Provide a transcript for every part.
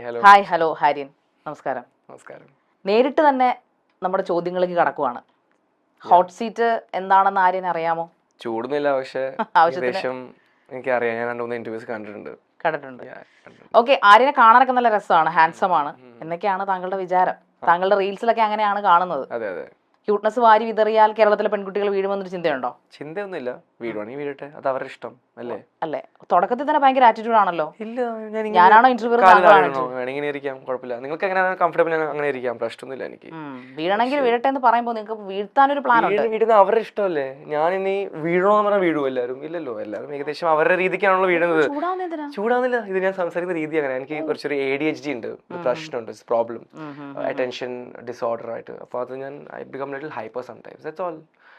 Hi hello ഹാരിൻ. നമസ്കാരം. നമസ്കാരം. നേരിട്ട് തന്നെ നമ്മുടെ ചോദ്യങ്ങളിലേക്ക് കടക്കുവാണ്. ഹോട്ട് സീറ്റ് എന്താണെന്ന് ആര്യൻ അറിയാമോ? ചൂടുന്നില്ല പക്ഷേ ആവശ്യം അറിയാം എനിക്കറിയാം. ഞാൻ രണ്ട് മൂന്ന് ഇന്റർവ്യൂസ് കണ്ടിട്ടുണ്ട്. കണ്ടിട്ടുണ്ട്. ഓക്കെ ആര്യനെ കാണാനൊക്കെ നല്ല രസമാണ് ഹാൻസം ആണ്. എന്നൊക്കെയാണ് താങ്കളുടെ വിചാരം. താങ്കളുടെ റീൽസിലൊക്കെ അങ്ങനെയാണ് കാണുന്നത്. അതെ അതെ. ക്യൂട്ട്നസ് വാരി വിതറിയാൽ കേരളത്തിലെ പെൺകുട്ടികൾ വീഴുമെന്നൊരു ചിന്തയുണ്ടോ? ചിന്തയൊന്നുമില്ല. വീടുവാണെങ്കിൽ വീഴട്ടെ അത് അവരുടെ ഇഷ്ടം അല്ലേ? അല്ലേ? തുടക്കത്തിൽ തന്നെ ഭയങ്കര ആറ്റിറ്റ്യൂഡ് ആണല്ലോ. ഇല്ല ഞാനാണോ? വേണമെങ്കിൽ ഇങ്ങനെ ഇരിക്കാം കുഴപ്പമില്ല. നിങ്ങൾക്ക് എങ്ങനെയാണ് കംഫർട്ടബിൾ അങ്ങനെ ഇരിക്കാം? പ്രശ്നമൊന്നുമില്ല എനിക്ക്. വീഴണമെങ്കിൽ വീഴട്ടെ എന്ന് പറയുമ്പോൾ നിങ്ങൾക്ക് വീഴ്ത്താനൊരു പ്ലാൻ ഉണ്ട്. വീട് വീടുന്ന അവരുടെ ഇഷ്ടമല്ലേ? ഞാൻ ഇനി വീഴണോന്ന് പറഞ്ഞാൽ എല്ലാവരും. ഇല്ലല്ലോ എല്ലാവരും ഏകദേശം അവരുടെ രീതിക്കാണല്ലോ വീഴുന്നത്. ചൂടാവുന്നില്ല. ഇത് ഞാൻ സംസാരിക്കുന്ന രീതി അങ്ങനെ എനിക്ക് കുറച്ചൊരു എ ഡി എച്ച് ഡി ഉണ്ട്. പ്രശ്നമുണ്ട്. പ്രോബ്ലം അറ്റൻഷൻ ഡിസോർഡർ ആയിട്ട്. അപ്പോൾ അത് ഞാൻ I become little hyper sometimes that's all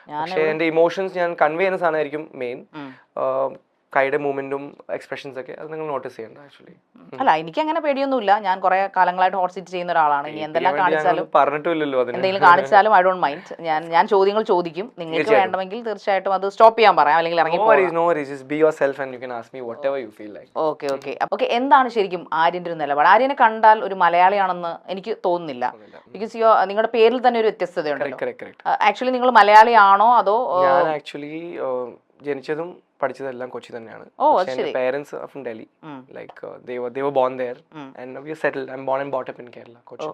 പക്ഷേ എന്റെ ഇമോഷൻസ് ഞാൻ കൺവേ ചെയ്യുന്ന സാധനമായിരിക്കും മെയിൻ. കൈയുടെ മൂവ്മെന്റും എക്സ്പ്രഷൻസ് ഒക്കെ അത് നിങ്ങൾ നോട്ടീസ് ചെയ്യണ്ട ആക്ച്വലി അല്ല എനിക്ക് അങ്ങനെ പേടിയൊന്നുമില്ല. ഞാൻ കുറെ കാലങ്ങളായിട്ട് ഹോട്ട് സീറ്റ് ചെയ്യുന്ന ഒരാളാണ്. ഇനി എന്തെല്ലാം കാണിച്ചാലും പറഞ്ഞിട്ടില്ലല്ലോ എന്തെങ്കിലും കാണിച്ചാലും ഐ ഡോണ്ട് മൈൻഡ് ഞാൻ ഞാൻ ചോദ്യങ്ങൾ ചോദിക്കും. നിങ്ങൾക്ക് വേണമെങ്കിൽ തീർച്ചയായിട്ടും അത് സ്റ്റോപ്പ് ചെയ്യാൻ പറയാം. അല്ലെങ്കിൽ ഇറങ്ങി ഓക്കെ ഓക്കെ ഓക്കെ എന്താണ് ശരിക്കും ആര്യന്റെ ഒരു നിലപാട്? ആര്യനെ കണ്ടാൽ ഒരു മലയാളിയാണെന്ന് എനിക്ക് തോന്നുന്നില്ല. ബിക്കോസ് യോ നിങ്ങളുടെ പേരിൽ തന്നെ ഒരു വ്യത്യസ്തതയുണ്ട് ആക്ച്വലി നിങ്ങൾ മലയാളിയാണോ അതോ ആക്ച്വലി ജനിച്ചതും പഠിച്ചതെല്ലാം കൊച്ചി തന്നെയാണ്. Parents from Delhi. Like they were born there. And we settle I born and brought up in Kerala Kochi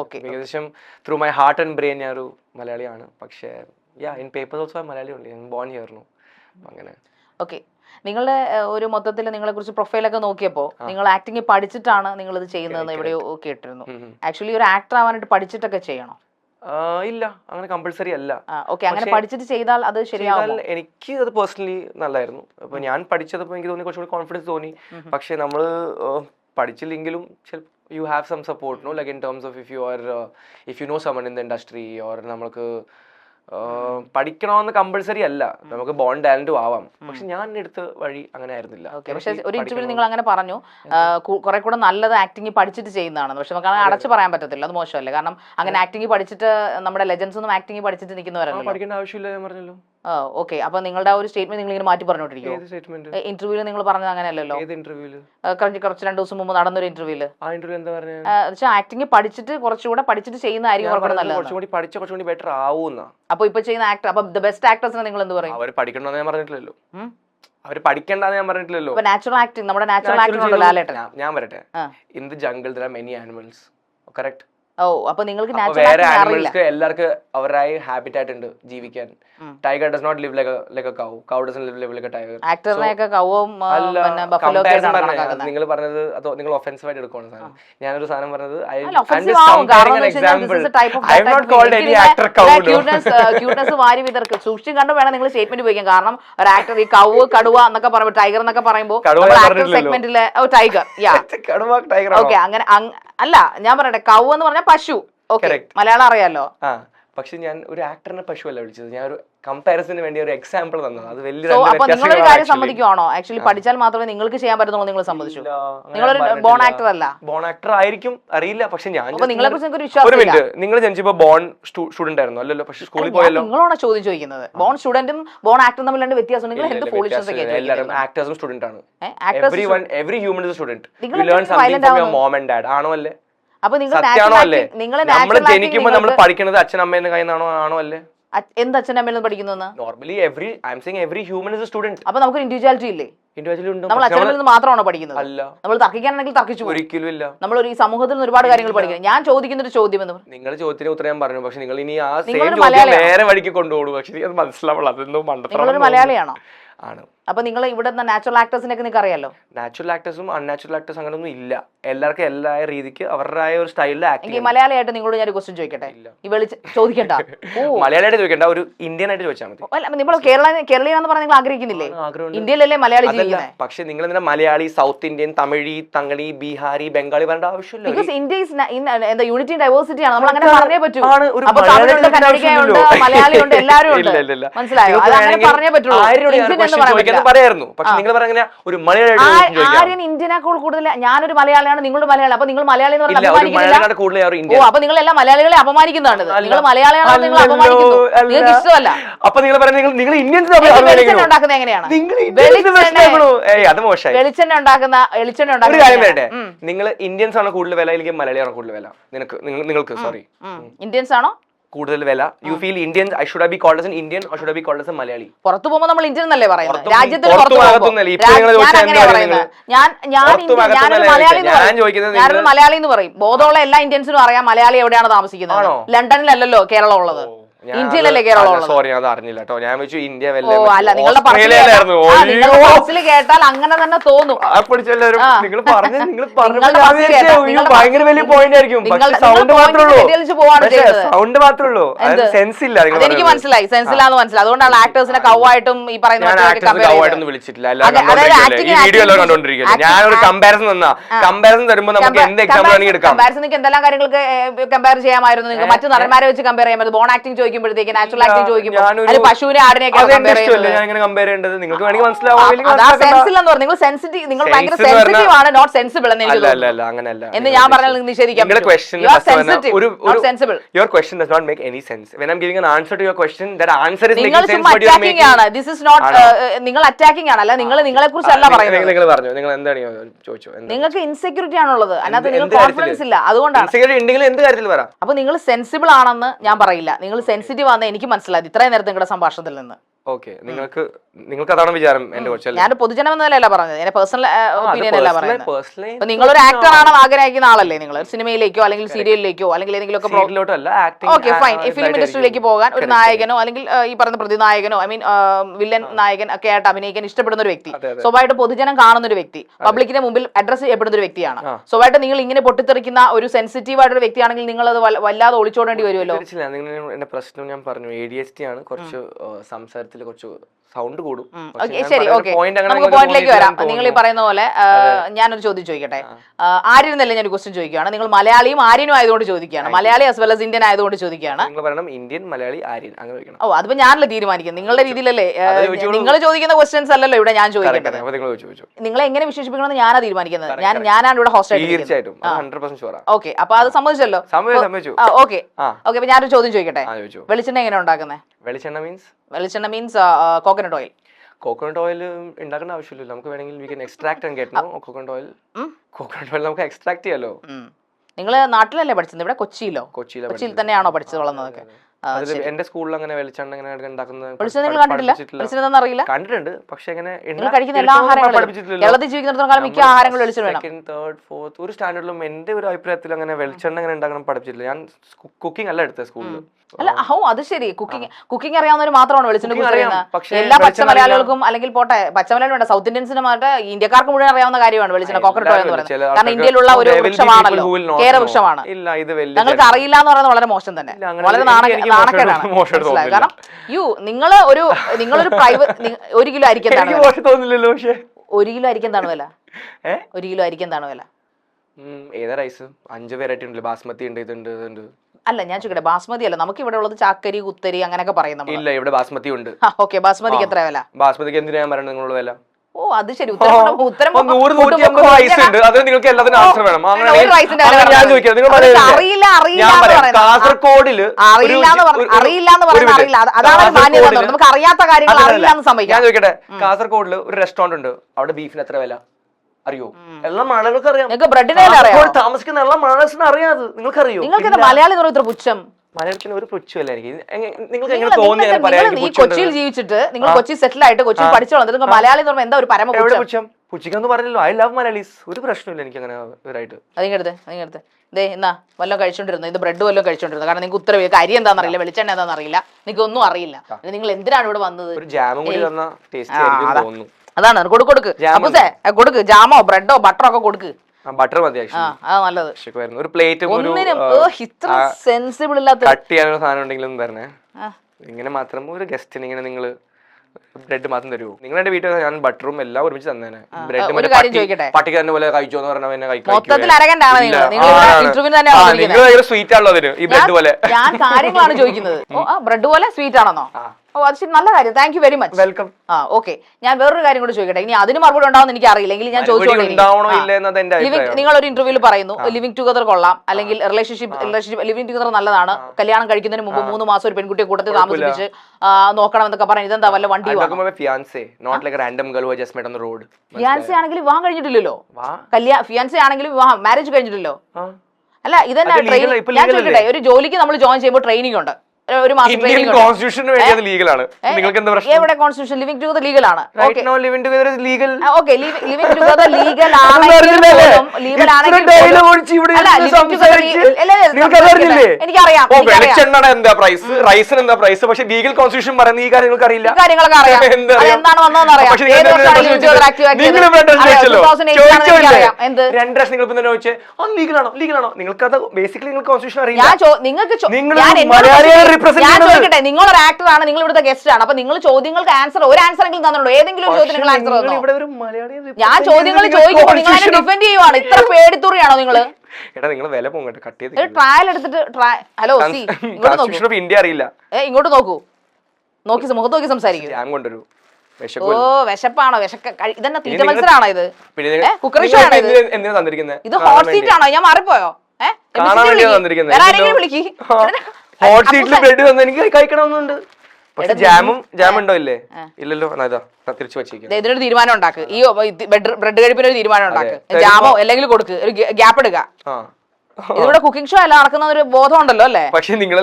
okay ഏകദേശം through my heart and brain ഞാൻ ഒരു മലയാളിയാണ്. പക്ഷേ yeah in paper also Malayali ഉണ്ട് ഞാൻ ബോൺ ചെയ്യുന്നു അങ്ങനെ. Okay. നിങ്ങളുടെ ഒരു മൊത്തത്തിൽ നിങ്ങളെ കുറിച്ച് പ്രൊഫൈലൊക്കെ നോക്കിയപ്പോൾ നിങ്ങൾ ആക്ടിങ് പഠിച്ചിട്ടാണ് നിങ്ങൾ ഇത് ചെയ്യുന്നതെന്ന് എവിടെയോ കേട്ടിരുന്നു. ആക്ച്വലി ഒരു ആക്ടർ ആവാനായിട്ട് പഠിച്ചിട്ടൊക്കെ ചെയ്യണോ? ഇല്ല. അങ്ങനെ കമ്പൾസറി അല്ല. അങ്ങനെ പഠിച്ചിട്ട് ചെയ്താൽ അത് ശരിയാവും എനിക്ക് അത് പേഴ്സണലി നല്ലായിരുന്നു. അപ്പൊ ഞാൻ പഠിച്ചതപ്പോ എനിക്ക് തോന്നി കുറച്ചുകൂടി കോൺഫിഡൻസ് തോന്നി. പക്ഷെ നമ്മൾ പഠിച്ചില്ലെങ്കിലും you have some support no like in terms of if you are if you know someone in the industry or ah, പഠിക്കണമെന്ന് കമ്പൾസറി അല്ല. നമുക്ക് ബോൺ ടാലന്റും ആവാം. പക്ഷെ ഞാൻ എടുത്ത വഴി അങ്ങനെ ആയിരുന്നില്ല. പക്ഷെ ഒരു ഇന്റർവ്യൂ നിങ്ങൾ അങ്ങനെ പറഞ്ഞു. കുറെ കൂടെ നല്ലത് ആക്ടിങ് പഠിച്ചിട്ട് ചെയ്യുന്നതാണ് പക്ഷെ നമുക്ക് അടച്ചു പറയാൻ പറ്റത്തില്ല. അത് മോശമല്ലേ? കാരണം അങ്ങനെ ആക്ടിങ് പഠിച്ചിട്ട് നമ്മുടെ ലെജൻസ് ഒന്നും ആക്ടിങ് പഠിച്ചിട്ട് നിൽക്കുന്നവരല്ല നിൽക്കുന്നവരല്ലോ പഠിക്കേണ്ട ആവശ്യമില്ല ഞാൻ പറഞ്ഞല്ലോ. ഓക്കെ അപ്പൊ നിങ്ങളുടെ ആ ഒരു സ്റ്റേറ്റ്മെന്റ് നിങ്ങൾ ഇങ്ങനെ മാറ്റി പറഞ്ഞോണ്ടിരിക്കും ഇന്റർവ്യൂൽ നിങ്ങൾ പറഞ്ഞത് അങ്ങനെയല്ലല്ലോ. കുറച്ച് രണ്ടു ദിവസം മുമ്പ് നടന്നൊരു ഇന്റർവ്യൂൽ ആക്ടിങ് പഠിച്ചിട്ട് കുറച്ചുകൂടെ പഠിച്ചിട്ട് ചെയ്യുന്നതായിരിക്കും ആയിരിക്കും നല്ലത്. പഠിച്ച കുറച്ചും കൂടി ബെറ്റർ ആവുന്ന. അപ്പൊ ഇപ്പൊ ചെയ്യുന്ന ആക്ടർ അപ്പൊ ദ ബെസ്റ്റ് ആക്ടേഴ്സിനെ നിങ്ങൾ എന്ത് പറയും? അവർ പഠിക്കണമെന്ന് ഞാൻ പറഞ്ഞിട്ടില്ലല്ലോ? അവർ പഠിക്കണ്ടെന്ന് ഞാൻ പറഞ്ഞിട്ടില്ലല്ലോ. നാച്ചുറൽ ആക്ടിങ് നമ്മുടെ നാച്ചുറൽ ആക്ടിങ് ഞാൻ- വരട്ടെ. In the jungle there are many animals correct oh അപ്പൊ നിങ്ങൾക്ക് വേറെ ആനിമൽസ്ക്ക് എല്ലാവർക്കും അവരായി ഹാബിറ്റാറ്റ് ഉണ്ട് ജീവിക്കാൻ. Tiger does not live like like cow cow does live live like tiger ആക്ടറിനെ ഒക്കെ കവും നിങ്ങൾ പറഞ്ഞത് അതോ നിങ്ങൾ ഒഫൻസീവ് ആയിട്ട് എടുക്കുകയാണ് സാധനം? ഞാനൊരു സാധനം പറഞ്ഞത് ഐ അല്ല, not called any actor cuteness വാരി വിതർക്ക്. സൂക്ഷിച്ചും കണ്ട് വേണം നിങ്ങൾ സ്റ്റേറ്റ്മെന്റ് ഉപയോഗിക്കാൻ. കാരണം ഒരു ആക്ടർ ഈ കൗവ് കടുവ എന്നൊക്കെ പറയുമ്പോൾ ടൈഗർ എന്നൊക്കെ പറയുമ്പോൾ ആക്ടർ സെഗ്മെന്റിലെ ടൈഗർ യാ ടൈഗർ ഓക്കെ അങ്ങനെ അല്ല ഞാൻ പറയട്ടെ കൗ എന്ന് പറഞ്ഞാൽ പശു. Okay Correct. മലയാളം അറിയാലോ? ആ പക്ഷെ ഞാൻ ഒരു ആക്ടറിനെ പശുവല്ല വിളിച്ചത്. ഞാൻ ഒരു കമ്പാരിസന് വേണ്ടി ഒരു എക്സാമ്പിൾ തന്നത്. അത് വലിയ സോ രണ്ട് അപ്പൊ നിങ്ങളൊരു കാര്യം. സമ്മതിക്കുവാണോ? ആക്ച്വലി പഠിച്ചാൽ മാത്രമേ നിങ്ങൾക്ക് ചെയ്യാൻ പറ്റുന്നുള്ളൂ നിങ്ങൾ സമ്മതിച്ചു. നിങ്ങളൊരു ബോൺ ആക്ടർ അല്ല. ബോൺ ആക്ടർ ആയിരിക്കും അറിയില്ല. പക്ഷെ ഞാൻ അപ്പൊ just നിങ്ങളെ കുറിച്ച് നിങ്ങൾക്ക് ഒരു ഒരു മിനിറ്റ് നിങ്ങൾ ജനിച്ചപ്പോ ബോൺ സ്റ്റുഡന്റ് ആയിരുന്നു. അല്ലല്ലോ പക്ഷെ സ്കൂളിൽ പോയല്ലോ. നിങ്ങളാണ് ചോദ്യം ചോദിക്കുന്നത്. ബോൺ സ്റ്റുഡന്റും ബോൺ ആക്ടറും തമ്മിൽ രണ്ട് വ്യത്യാസം. നിങ്ങൾ എന്ത് പോളിഷൻസ് ഒക്കെ എല്ലാവരും ആക്ടേഴ്സും സ്റ്റുഡന്റ് ആണ്. Everyone every one every human is student നിങ്ങൾ യു ലേൺ എന്തിനാ സംതിങ് ഫ്രം യുവർ ആവുന്നത്? മോം ആൻഡ് ഡാഡ് ആണോ അല്ലേ? അപ്പൊ നിങ്ങൾ സത്യാണോ അല്ലേ? നിങ്ങൾ നമ്മൾ ജനിക്കുമ്പോൾ നമ്മൾ പഠിക്കുന്നത് അച്ഛൻ അമ്മേന്റെ കയ്യിൽ നിന്നാണോ ആണോ അല്ലേ? എന്ത് അച്ഛൻ അമ്മയിൽ നിന്ന് പഠിക്കുന്നു normally every I am saying every human is student അപ്പൊ നമുക്ക് ഇൻഡിവിജ്വാലിറ്റി ഇല്ലേ? നമ്മൾ പക്ഷെ അച്ഛനും നമ്മൾ നിന്ന് മാത്രമാണോ പഠിക്കുന്നത്? അല്ല. നമ്മൾ തർക്കിക്കാനാണെങ്കിൽ തർക്കിച്ചു പോകും ഒരിക്കലും ഇല്ല. നമ്മൾ ഈ സമൂഹത്തിൽ നിന്ന് ഒരുപാട് കാര്യങ്ങൾ പഠിക്കുന്നത് ഞാൻ ചോദിക്കുന്ന ഒരു ചോദ്യം എന്ന് നിങ്ങളുടെ ചോദ്യത്തിന് ഉത്തരം ഞാൻ പറഞ്ഞു. പക്ഷെ നിങ്ങൾ ഇനി ആ സെയിം ചോദ്യം? നേരെ വഴിക്ക് കൊണ്ടുപോകും. പക്ഷെ അത് മനസ്സിലാവുള്ളൂ. അതൊന്നും മണ്ടത്തരം മലയാളിയാണോ? ആണ്. അപ്പൊ നിങ്ങൾ ഇവിടെ നാച്ചുറൽ ആക്ടേഴ്സിനെ ഒക്കെ നിങ്ങൾക്ക് അറിയാലോ നാച്ചുറൽ ആക്ടേഴ്സും അൺനാച്ചുറൽ ആക്ടേഴ്സും അങ്ങനെയൊന്നും ഇല്ല. എല്ലാവർക്കും എല്ലാ രീതിക്ക് അവരുടെ ഒരു സ്റ്റൈലിൽ ആക്ട് എനിക്ക് മലയാളിയായിട്ട് നിങ്ങളോട് ഞാൻ ക്വസ്റ്റ്യൻ ചോദിക്കട്ടെ? ഈ വിളിച്ച് ചോദിക്കണ്ട. മലയാളിയായിട്ട് ചോദിക്കണ്ട. ഒരു ഇന്ത്യൻ ആയിട്ട് ചോദിച്ചാൽ മതി. അല്ല നിങ്ങൾ കേരള കേരളീയാന്ന് പറഞ്ഞാൽ നിങ്ങൾ ആഗ്രഹിക്കുന്നില്ലേ? ഇന്ത്യയിലല്ലേ മലയാളി ജീവിക്കുന്നത് പക്ഷെ നിങ്ങൾ എന്തിനാ മലയാളി സൗത്ത് ഇന്ത്യൻ തമിഴി തങ്ങളി ബീഹാരി ബംഗാളി പറയേണ്ട ആവശ്യമില്ല ബിക്കോസ് ഇന്ത്യ ഇസ് എന്താ യൂണിറ്റി ഡൈവേഴ്സിറ്റി ആണ്. നമ്മൾ അങ്ങനെ പറഞ്ഞേ പറ്റൂ. അപ്പൊ തമിഴുണ്ട് കന്നഡികയുണ്ട് മലയാളി ഉണ്ട് എല്ലാവരും ഉണ്ട്. മനസ്സിലായോ? അങ്ങനെ അത് അങ്ങനെ പറഞ്ഞേ പറ്റുള്ളൂ. പറയായിരുന്നു. പക്ഷെ നിങ്ങൾ പറയുന്ന ഒരു മലയാളി ആ- ആര്യൻ ഇന്ത്യനേക്കാൾ കൂടുതൽ ഞാനൊരു മലയാളിയാണ് നിങ്ങളുടെ മലയാളി. അപ്പൊ നിങ്ങൾ മലയാളി എന്ന് പറഞ്ഞാൽ അപ്പൊ നിങ്ങൾ എല്ലാ മലയാളികളെ അപമാനിക്കുന്നതാണ്. നിങ്ങൾ മലയാളിയാണെന്ന് നിങ്ങൾ അപമാനിക്കുന്നു. നിങ്ങൾക്ക് ഇഷ്ടമല്ല അപ്പൊ നിങ്ങൾ പറയുന്നത് നിങ്ങൾ ഇന്ത്യൻസ് വെളിച്ചെണ്ണ എങ്ങനെയാണ്? അത് മോശമായി. വെളിച്ചെണ്ണ ഉണ്ടാക്കുന്ന വെളിച്ചെണ്ണ ഉണ്ടാക്കുന്ന കാര്യം വേണ്ടേ നിങ്ങൾ ഇന്ത്യൻസ് ആണോ കൂടുതൽ വില അല്ലെങ്കിൽ മലയാളിയാണ് കൂടുതൽ വില? നിനക്ക് നിങ്ങൾക്ക് സോറി ഇന്ത്യൻസ് ആണോ കൂടുതൽ വില. You feel Indian I should be called Indian I should be called Malayali പുറത്തു പോകുമ്പോൾ നമ്മൾ ഇന്ത്യൻ എന്നല്ലേ പറയുന്നത്? രാജ്യത്തിൽ ഞാൻ? ഞാൻ മലയാളി എന്ന് പറയും. ബോധമുള്ള എല്ലാ ഇന്ത്യൻസിനും അറിയാം മലയാളി എവിടെയാണ് താമസിക്കുന്നത്? ലണ്ടനിലല്ലോ കേരളം ഉള്ളത് ഇന്ത്യയിലല്ലേ കേരളം സോറി അത് അറിഞ്ഞില്ല കേട്ടോ. ഞാൻ വെച്ചു ഇന്ത്യ ഓസ്ട്രേലിയയിലായിരുന്നു. കേട്ടാൽ- അങ്ങനെ തന്നെ തോന്നും. പിടിച്ചെല്ലാവരും നിങ്ങൾ പറഞ്ഞു നിങ്ങൾ പറഞ്ഞ ഭയങ്കര വലിയ നിങ്ങൾ- പോയിന്റ് ആയിരിക്കും. സൗണ്ട് മാത്രമേ സൗണ്ട് മാത്രമേ ഉള്ളൂ. സെൻസ് ഇല്ല നിങ്ങൾ മനസ്സിലായി. സെൻസ് സെൻസിലാന്ന് മനസ്സിലായി. അതുകൊണ്ടാണ് ആക്ടേഴ്സിനെ കൗവായിട്ടും ഈ പറയുന്ന ഞാൻ വിളിച്ചിട്ടില്ല. acting- ഞാനൊരു കമ്പാരിസൺ തന്നാ. കമ്പാരിസൺ നമുക്ക് എന്ത് എക്സാമ്പിൾ എടുക്കാം. കമ്പാരിസൺ എന്തെല്ലാം കാര്യങ്ങൾക്ക് കമ്പയർ ചെയ്യാമായിരുന്നു. നിങ്ങൾക്ക് മറ്റു നടന്മാരെ വെച്ച് കമ്പയർ ചെയ്യാൻ ബോൺ ആക്ടിങ് ചോദിക്കുമ്പോഴത്തേക്ക് നാച്ചുറൽ ആക്ടിങ് ചോദിക്കുമ്പോൾ പശുവിനെ ആടിനെയൊക്കെ നിങ്ങൾക്ക് വേണമെങ്കിൽ മനസ്സിലാവും. നിങ്ങൾ സെൻസിറ്റീവ് നിങ്ങൾ ഭയങ്കര സെൻസിറ്റീവ് ആണ് നോട്ട് സെൻസിബിൾ എന്ന് എനിക്ക് എന്ന് ഞാൻ പറഞ്ഞാൽ sense. ചുമ്മാ but you're അറ്റാക്കിംഗ് ആണ്. ദിസ് ഇസ് നോട്ട് നിങ്ങൾ അറ്റാക്കിംഗ് ആണ്. അല്ല നിങ്ങൾ നിങ്ങളെ അല്ല പറയുന്നത്. നിങ്ങൾ പറഞ്ഞു? നിങ്ങൾ എന്താണ് ചോദിച്ചു നിങ്ങൾക്ക് ഇൻസെക്യൂരിറ്റി ആണുള്ളത്. അതിനകത്ത് നിങ്ങൾ കോൺഫിഡൻസ് ഇല്ല. അതുകൊണ്ടാണ്. ഇൻസെക്യൂരിറ്റി ഉണ്ടെങ്കിൽ എന്ത് കാര്യത്തിൽ പറ? അപ്പൊ നിങ്ങൾ സെൻസിബിൾ ആണെന്ന് ഞാൻ പറയില്ല. നിങ്ങൾ സെൻസിറ്റീവ് ആണെന്ന് എനിക്ക് മനസ്സിലായത്. ഇത്രയും നേരത്തെ നിങ്ങളുടെ സംഭാഷണത്തിൽ നിന്ന്. ഓക്കെ. നിങ്ങൾക്ക് നിങ്ങൾക്ക് അതാണ് വിചാരം എന്റെ കൊച്ചല്ലേ ഞാൻ പൊതുജനം എന്നല്ല പറഞ്ഞത്. എന്റെ പേഴ്സണൽ ഒപ്പീനിയൻ അല്ല പറയുന്നത്. നിങ്ങളൊരു ആക്ടർ ആണെന്ന് ആഗ്രഹിക്കുന്ന ആളല്ലേ നിങ്ങൾ സിനിമയിലേക്കോ അല്ലെങ്കിൽ സീരിയലിലേക്കോ അല്ലെങ്കിൽ ആക്ടിംഗ് ഓക്കെ ഫൈൻ ഫിലിം ഇൻഡസ്ട്രിയിലേക്ക് പോകാൻ ഒരു നായകനോ അല്ലെങ്കിൽ ഈ പറയുന്ന പ്രതിനായകനോ ഐ മീൻ വില്ലൻ നായകൻ ഒക്കെ ആയിട്ട് അഭിനയിക്കാൻ ഇഷ്ടപ്പെടുന്ന ഒരു വ്യക്തി. സ്വാഭാവികമായിട്ട് പൊതുജനം കാണുന്ന ഒരു വ്യക്തി. പബ്ലിക്കിന്റെ മുമ്പിൽ അഡ്രസ് ചെയ്യപ്പെടുന്ന ഒരു വ്യക്തിയാണ്. സ്വാഭാവികമായിട്ട് നിങ്ങൾ ഇങ്ങനെ പൊട്ടിത്തെറിക്കുന്ന ഒരു സെൻസിറ്റീവ് ആയിട്ടൊരു വ്യക്തിയാണെങ്കിൽ നിങ്ങൾ അത് വല്ലാതെ ഒളിച്ചോടേണ്ടി വരുമല്ലോ. പ്രശ്നം ഞാൻ പറഞ്ഞു. എ ഡി എസ് ടി ആണ്. കുറച്ച് സംസാരത്തിൽ കുറച്ച് സൗണ്ട് കൂടും. ശരി ഓക്കെ. നമുക്ക് പോയിന്റിലേക്ക് വരാം. നിങ്ങൾ ഈ പറയുന്ന പോലെ ഞാനൊരു ചോദ്യം ചോദിക്കട്ടെ ആര്യനെന്നല്ല ഞാൻ ക്വസ്റ്റ്യൻ ചോദിക്കുകയാണ് നിങ്ങൾ മലയാളിയും ആര്യനും ആയതുകൊണ്ട് ചോദിക്കുകയാണ്. Malayali as well as Indian ആയതുകൊണ്ട് ചോദിക്കുകയാണ്. ഇന്ത്യൻ മലയാളി ആര്യൻ അങ്ങനെ ഓ അതിപ്പോ ഞാനല്ലേ തീരുമാനിക്കും നിങ്ങളുടെ രീതിയിലല്ലേ നിങ്ങൾ ചോദിക്കുന്ന ക്വസ്റ്റ്യൻസ് അല്ലല്ലോ ഇവിടെ ഞാൻ ചോദിക്കേണ്ടത്. അപ്പൊ നിങ്ങൾ എങ്ങനെ വിശേഷിപ്പിക്കണമെന്ന് ഞാനാ തീരുമാനിക്കുന്നത്. ഞാൻ ഞാനാണ് ഇവിടെ തീർച്ചയായിട്ടും. ഓക്കെ അപ്പൊ അത് സമ്മതിച്ചല്ലോ? ഓക്കെ. ഓക്കെ അപ്പൊ ഞാനൊരു ചോദ്യം ചോദിക്കട്ടെ? വെളിച്ചെണ്ണ എങ്ങനെ ഉണ്ടാക്കുന്നത് വെളിച്ചെണ്ണ മീൻസ് വെളിച്ചെണ്ണ means coconut oil coconut oil ഉണ്ടാക്കേണ്ട ആവശ്യമില്ല നമുക്ക് വേണമെങ്കിൽ we can extract and get no coconut oil coconut coconut oil നമുക്ക് എക്സ്ട്രാക്ട് ചെയ്യാലോ? നിങ്ങൾ നാട്ടിലല്ലേ പഠിച്ചത്? ഇവിടെ കൊച്ചിയിലോ? കൊച്ചിയിൽ കൊച്ചിയിൽ തന്നെയാണോ പഠിച്ചത് വളർന്നതൊക്കെ. എന്റെ സ്കൂളിൽ അങ്ങനെ വെളിച്ചെണ്ണ അങ്ങനെ ഉണ്ടാക്കുന്നത് വെളിച്ചെണ്ണ നിങ്ങൾ കണ്ടിട്ടില്ല? പഠിപ്പിച്ചിട്ടില്ല. വെളിച്ചെണ്ണ അറിയില്ല കണ്ടിട്ടുണ്ട്. പക്ഷെ എങ്ങനെ നിങ്ങൾ കഴിക്കുന്ന എല്ലാ ആഹാരങ്ങളും കേരളത്തിൽ ജീവിക്കുന്നിടത്തോളം കാലം മിക്ക ആഹാരങ്ങളും വെളിച്ചെണ്ണ വേണം. സെക്കൻഡ് തേർഡ് ഫോർത്ത് ഒരു സ്റ്റാൻഡേർഡിലും എന്റെ ഒരു അഭിപ്രായത്തിൽ അങ്ങനെ വെളിച്ചെണ്ണ അങ്ങനെ ഉണ്ടാക്കണം പഠിപ്പിച്ചിട്ടില്ല. ഞാൻ കുക്കിംഗ് അല്ല എടുത്തത് സ്കൂളിൽ അല്ല ഓ അത് ശരി. കുക്കിംഗ് കുക്കിംഗ് അറിയാവുന്നവർ മാത്രമാണ് വെളിച്ചെണ്ണ പക്ഷേ എല്ലാ പച്ച മലയാളികൾക്കും അല്ലെങ്കിൽ പോട്ടെ പച്ച മലയാളം വേണ്ട സൗത്ത് ഇന്ത്യൻസിന് മാറ്റ ഇന്ത്യക്കാർക്ക് മുഴുവൻ അറിയാവുന്ന കാര്യമാണ് വെളിച്ചെണ്ണ കോക്കനട്ട് ഓയിൽ എന്ന് പറയുന്നത്. കാരണം ഇന്ത്യയിലുള്ള ഒരു വൃക്ഷമാണല്ലോ. people who will not കേര know. വൃക്ഷമാണ്. ഇല്ല ഇത് ഞങ്ങൾക്ക് അറിയില്ല എന്ന് പറയുന്നത് വളരെ മോശം തന്നെ. വളരെ എനിക്ക് നാണ- എനിക്ക് നാണക്കേടാണ്. കാരണം യു നിങ്ങൾ ഒരു നിങ്ങളൊരു പ്രൈവറ്റ് ഒരു കിലോ അരിക്കും തോന്നില്ലല്ലോ പക്ഷേ. ഒരു കിലോ അരിക്കും എന്താണ് വില? ഒരു കിലോ അരിക്കും എന്താണ് വില? ഏതാ റൈസ് അഞ്ച് വെറൈറ്റി ഉണ്ട് ബാസ്മതി ഉണ്ട് ഇതുണ്ട് ഇതുണ്ട്. അല്ല ഞാൻ ചോദിക്കട്ടെ ബാസ്മതി അല്ല നമുക്ക് ഇവിടെ ഉള്ളത് ചാക്കരി കുത്തരി അങ്ങനെയൊക്കെ പറയുന്നു നമ്മൾ ഇല്ല ഇവിടെ ബാസ്മതി ഉണ്ട്. ഓക്കെ ബാസ്മതിക്ക് എത്ര വില? ബാസ്മതിക്ക് എന്തിനാ ഞാൻ പറയുന്നത് നിങ്ങളുടെ വില? ഓ അത് ശരി. കാസർഗോഡിൽ. നമുക്ക് അറിയാത്ത കാര്യങ്ങൾ അറിയില്ല എന്ന് ഞാൻ ചോദിക്കട്ടെ. കാസർഗോഡിൽ ഒരു റെസ്റ്റോറന്റ് ഉണ്ട്. അവിടെ ബീഫിന് എത്ര വില? അറിയോ? എല്ലാ ആളുകൾക്ക് അറിയാം നിങ്ങൾക്ക് ബ്രെഡിനെ താമസിക്കുന്ന എല്ലാ ആളുകൾക്കും അറിയാം നിങ്ങൾക്ക് അറിയോ നിങ്ങൾക്ക് മലയാളി ഇത്ര പുച്ഛം? മലയാളത്തിന് ഒരു നിങ്ങൾക്ക് എങ്ങനെ തോന്നി പറയാൻ ഈ കൊച്ചിയിൽ ജീവിച്ചിട്ട് നിങ്ങൾ കൊച്ചി സെറ്റിൽ ആയിട്ട് കൊച്ചിയിൽ പഠിച്ചു വളർന്നിട്ട് നിങ്ങൾ മലയാളി എന്ന് പറയുമ്പോൾ എന്താ ഒരു പരമ പുച്ഛം പുച്ഛം? പുച്ഛിക്കൊന്നും പറഞ്ഞല്ലോ. ഐ ലവ് മലയാളീസ് ഒരു പ്രശ്നമില്ല എനിക്ക് അങ്ങനെ ഇവരായിട്ട്. അതിങ്ങടുത്ത് അതിങ്ങടുത്ത്. ദേ എന്നാ വല്ലതും കഴിച്ചോണ്ടിരുന്നു? ഇത് ബ്രെഡ് വല്ലതും കഴിച്ചോണ്ടിരുന്നു? കാരണം നിങ്ങൾക്ക് ഉത്തരവ് കരി എന്താണെന്ന് അറിയില്ല വെളിച്ചെണ്ണ എന്താണെന്ന് അറിയില്ല. നിങ്ങൾക്ക് ഒന്നും അറിയില്ല. നിങ്ങൾ എന്തിനാണ് ഇവിടെ വന്നത്? ഒരു ജാമും കൂടി തന്ന ടേസ്റ്റി തോന്നുന്നു. അതാണ് കൊടുക്ക് കൊടുക്ക്. ജാം അപ്പുസേ കൊടുക്ക്. ജാമോ ബ്രെഡോ ബട്ടറോ ഒക്കെ കൊടുക്ക്. ബട്ടർ മതി ആ നല്ലത്. ഒരു പ്ലേറ്റ് ഇത്ര സെൻസിബിൾ ഇല്ലാത്ത കട്ട് സാധനം ഉണ്ടെങ്കിലും തരണേ. ഇങ്ങനെ മാത്രം ഒരു ഗസ്റ്റിന് ഇങ്ങനെ നിങ്ങൾ ബ്രെഡ് മാത്രം തരുമോ നിങ്ങളുടെ വീട്ടിൽ ഞാൻ ബട്ടറും എല്ലാം ഒരുമിച്ച് തന്നേനെ. ബ്രെഡ്? പട്ടിക്ക് തന്നെ പോലെ കഴിച്ചോ എന്ന് പറഞ്ഞാൽ നിങ്ങൾ. നിങ്ങൾ നിങ്ങൾ ഭയങ്കര സ്വീറ്റ് ആണല്ലോ അതിന് ഈ ബ്രെഡ് പോലെ. ഞാൻ കാര്യങ്ങളാണ് ചോദിക്കുന്നത്. ബ്രെഡ് പോലെ സ്വീറ്റ് ആണെന്നോ? ഓ അത് നല്ല കാര്യം. Thank you very much welcome ആ ഓക്കെ ഞാൻ വേറൊരു കാര്യം കൂടി ചോദിക്കട്ടെ. ഇനി അതിന് മറുപടി ഉണ്ടാവും എനിക്ക് അറിയില്ല എങ്കിൽ ഞാൻ എന്റെ നിങ്ങൾ ഒരു ഇന്റർവ്യൂവിൽ പറയുന്നു. ലിവിംഗ് ടുഗദർ കൊള്ളാം. അല്ലെങ്കിൽ റിലേഷൻഷിപ്പ് റിലേഷൻഷിപ്പ് ലിവിംഗ് ടുഗദർ നല്ലതാണ്. കല്യാണം കഴിക്കുന്നതിന് മുമ്പ് മൂന്ന് മാസം ഒരു പെൺകുട്ടിയെ കൂട്ടത്തിൽ താമസിപ്പിച്ച് നോക്കണം എന്നൊക്കെ പറഞ്ഞു ഇതെന്താ വല്ല വണ്ടി fiancee not like random girl who just met on the road. Fiancee ആണെങ്കിലും വിവാഹം കഴിഞ്ഞിട്ടില്ലല്ലോ. വാ. കല്യാ ഫിയാൻസി ആണെങ്കിലും വിവാഹം മാരേജ് കഴിഞ്ഞിട്ടില്ലോ ആ. അല്ല ഇതന്നെ അത് legal- ട്രെയിനിങ് ഇപ്പൊ ഒരു ജോലിക്ക് നമ്മൾ ജോയിൻ ചെയ്യുമ്പോൾ ട്രെയിനിങ് ഉണ്ട്. ഒരു- മാസം ട്രെയിനിങ് ഉണ്ട്? കോൺസ്റ്റിറ്റ്യൂഷന് വേണ്ടി അത് ലീഗലാണ് നിങ്ങൾക്ക് എന്താ പ്രശ്നം? എവിടെ കോൺസ്റ്റിറ്റ്യൂഷൻ ലിവിംഗ് ടുഗദർ ലീഗൽ ആണ്. Right no living together is legal okay living together legal ആണെങ്കിൽ പോലും ആണെങ്കിൽ. എനിക്കറിയാം എന്താ പ്രൈസ് റൈസിന് എന്താ പ്രൈസ് പക്ഷെ ലീഗൽ കോൺസ്റ്റിറ്റ്യൂഷൻ പറയുന്ന ഈ കാര്യങ്ങൾക്ക് അറിയില്ല. കാര്യങ്ങളൊക്കെ അറിയാം. എന്താണ് വന്നതെന്ന് അറിയാം. പക്ഷേ നിങ്ങൾ ഏത് എന്തിനാ വർഷമാണ് പ്രശ്നം living together ചോദിച്ചത്? active നിങ്ങൾ ആക്കിയത്? വേണ്ട അറിയാം, ചോദിച്ചല്ലോ 2008 ആണെന്ന് ചോദിച്ചോല്ലേ? എനിക്കറിയാം. എന്ത്? രണ്ട് നിങ്ങൾ ചോദിച്ചേ ലീഗലാണോ ലീഗലാണോ നിങ്ങൾക്ക് അത് ബേസിക്കലി നിങ്ങൾ കോൺസ്റ്റിറ്റ്യൂഷൻ അറിയില്ല. നിങ്ങൾക്ക് ഞാൻ ചോദിക്കട്ടെ. നിങ്ങൾ ഒരു. ആക്ടർ ആണ് നിങ്ങൾ ഇവിടുത്തെ ഗസ്റ്റ് ആണ്. അപ്പൊ നിങ്ങൾ ചോദ്യങ്ങൾക്ക് ആൻസർ ഒരു ആൻസർ എങ്കിലും തന്നിട്ടുണ്ടോ? ഏതെങ്കിലും ഒരു ചോദ്യത്തിന് ആൻസർ തന്നോ? ഇവിടെ ഒരു മലയാളിയെ ഞാൻ ചോദ്യങ്ങൾ ചോദിക്കുമ്പോൾ നിങ്ങൾ അതിനെ ഡിഫെൻഡ് ചെയ്യുവാണ്. ഇത്ര പേടിത്തുറിയാണോ നിങ്ങൾ എടാ നിങ്ങൾ വില പോങ്ങട്ടെ കട്ട് ചെയ്ത് ട്രയൽ എടുത്തിട്ട് ഹലോ സി ഇങ്ങോട്ട് നോക്കൂ. കോൺസ്റ്റിറ്റ്യൂഷൻ ഓഫ് ഇന്ത്യ അറിയില്ല. ഏ ഇങ്ങോട്ട് നോക്കൂ. നോക്കി മുഖത്ത് നോക്കി സംസാരിക്കും. ഞാൻ കൊണ്ടുവരൂ. ഓ വിശപ്പ് വിശപ്പാണോ? വിശക്ക ഇതന്നെ തീറ്റ മത്സരമാണോ ഇത്? പിന്നെ കുക്കറി ഷോ ആണോ ഇത്? എന്തിനാ- എന്തിനാ തന്നിരിക്കുന്നത് ഇത് ഹോട്ട് സീറ്റ് ആണോ? ഞാൻ മാറിപ്പോയോ? ഏഹ് വിളിക്ക്. ഹോട്ട് സീറ്റിൽ. ബ്രെഡ് തന്നെ എനിക്ക് കഴിക്കണമെന്നുണ്ട്. പക്ഷെ ജാമും ജാം ഉണ്ടോ ഇല്ലേ? ഇല്ലല്ലോ ഞാൻ തിരിച്ചു വെച്ചിരിക്കുന്നു ദേ, ഇതിനൊരു തീരുമാനം ഉണ്ടാക്ക്. ഈ ബ്രെഡ് കഴിപ്പിന് ഒരു തീരുമാനം ഉണ്ടാക്ക്. ജാമോ അല്ലെങ്കിൽ കൊടുക്ക്. ഒരു ഗ്യാപ്പ് എടുക്ക. ആ. ഇതിവിടെ കുക്കിംഗ് ഷോ അല്ല നടക്കുന്ന ഒരു ബോധം ഉണ്ടല്ലോ അല്ലേ? പക്ഷെ നിങ്ങൾ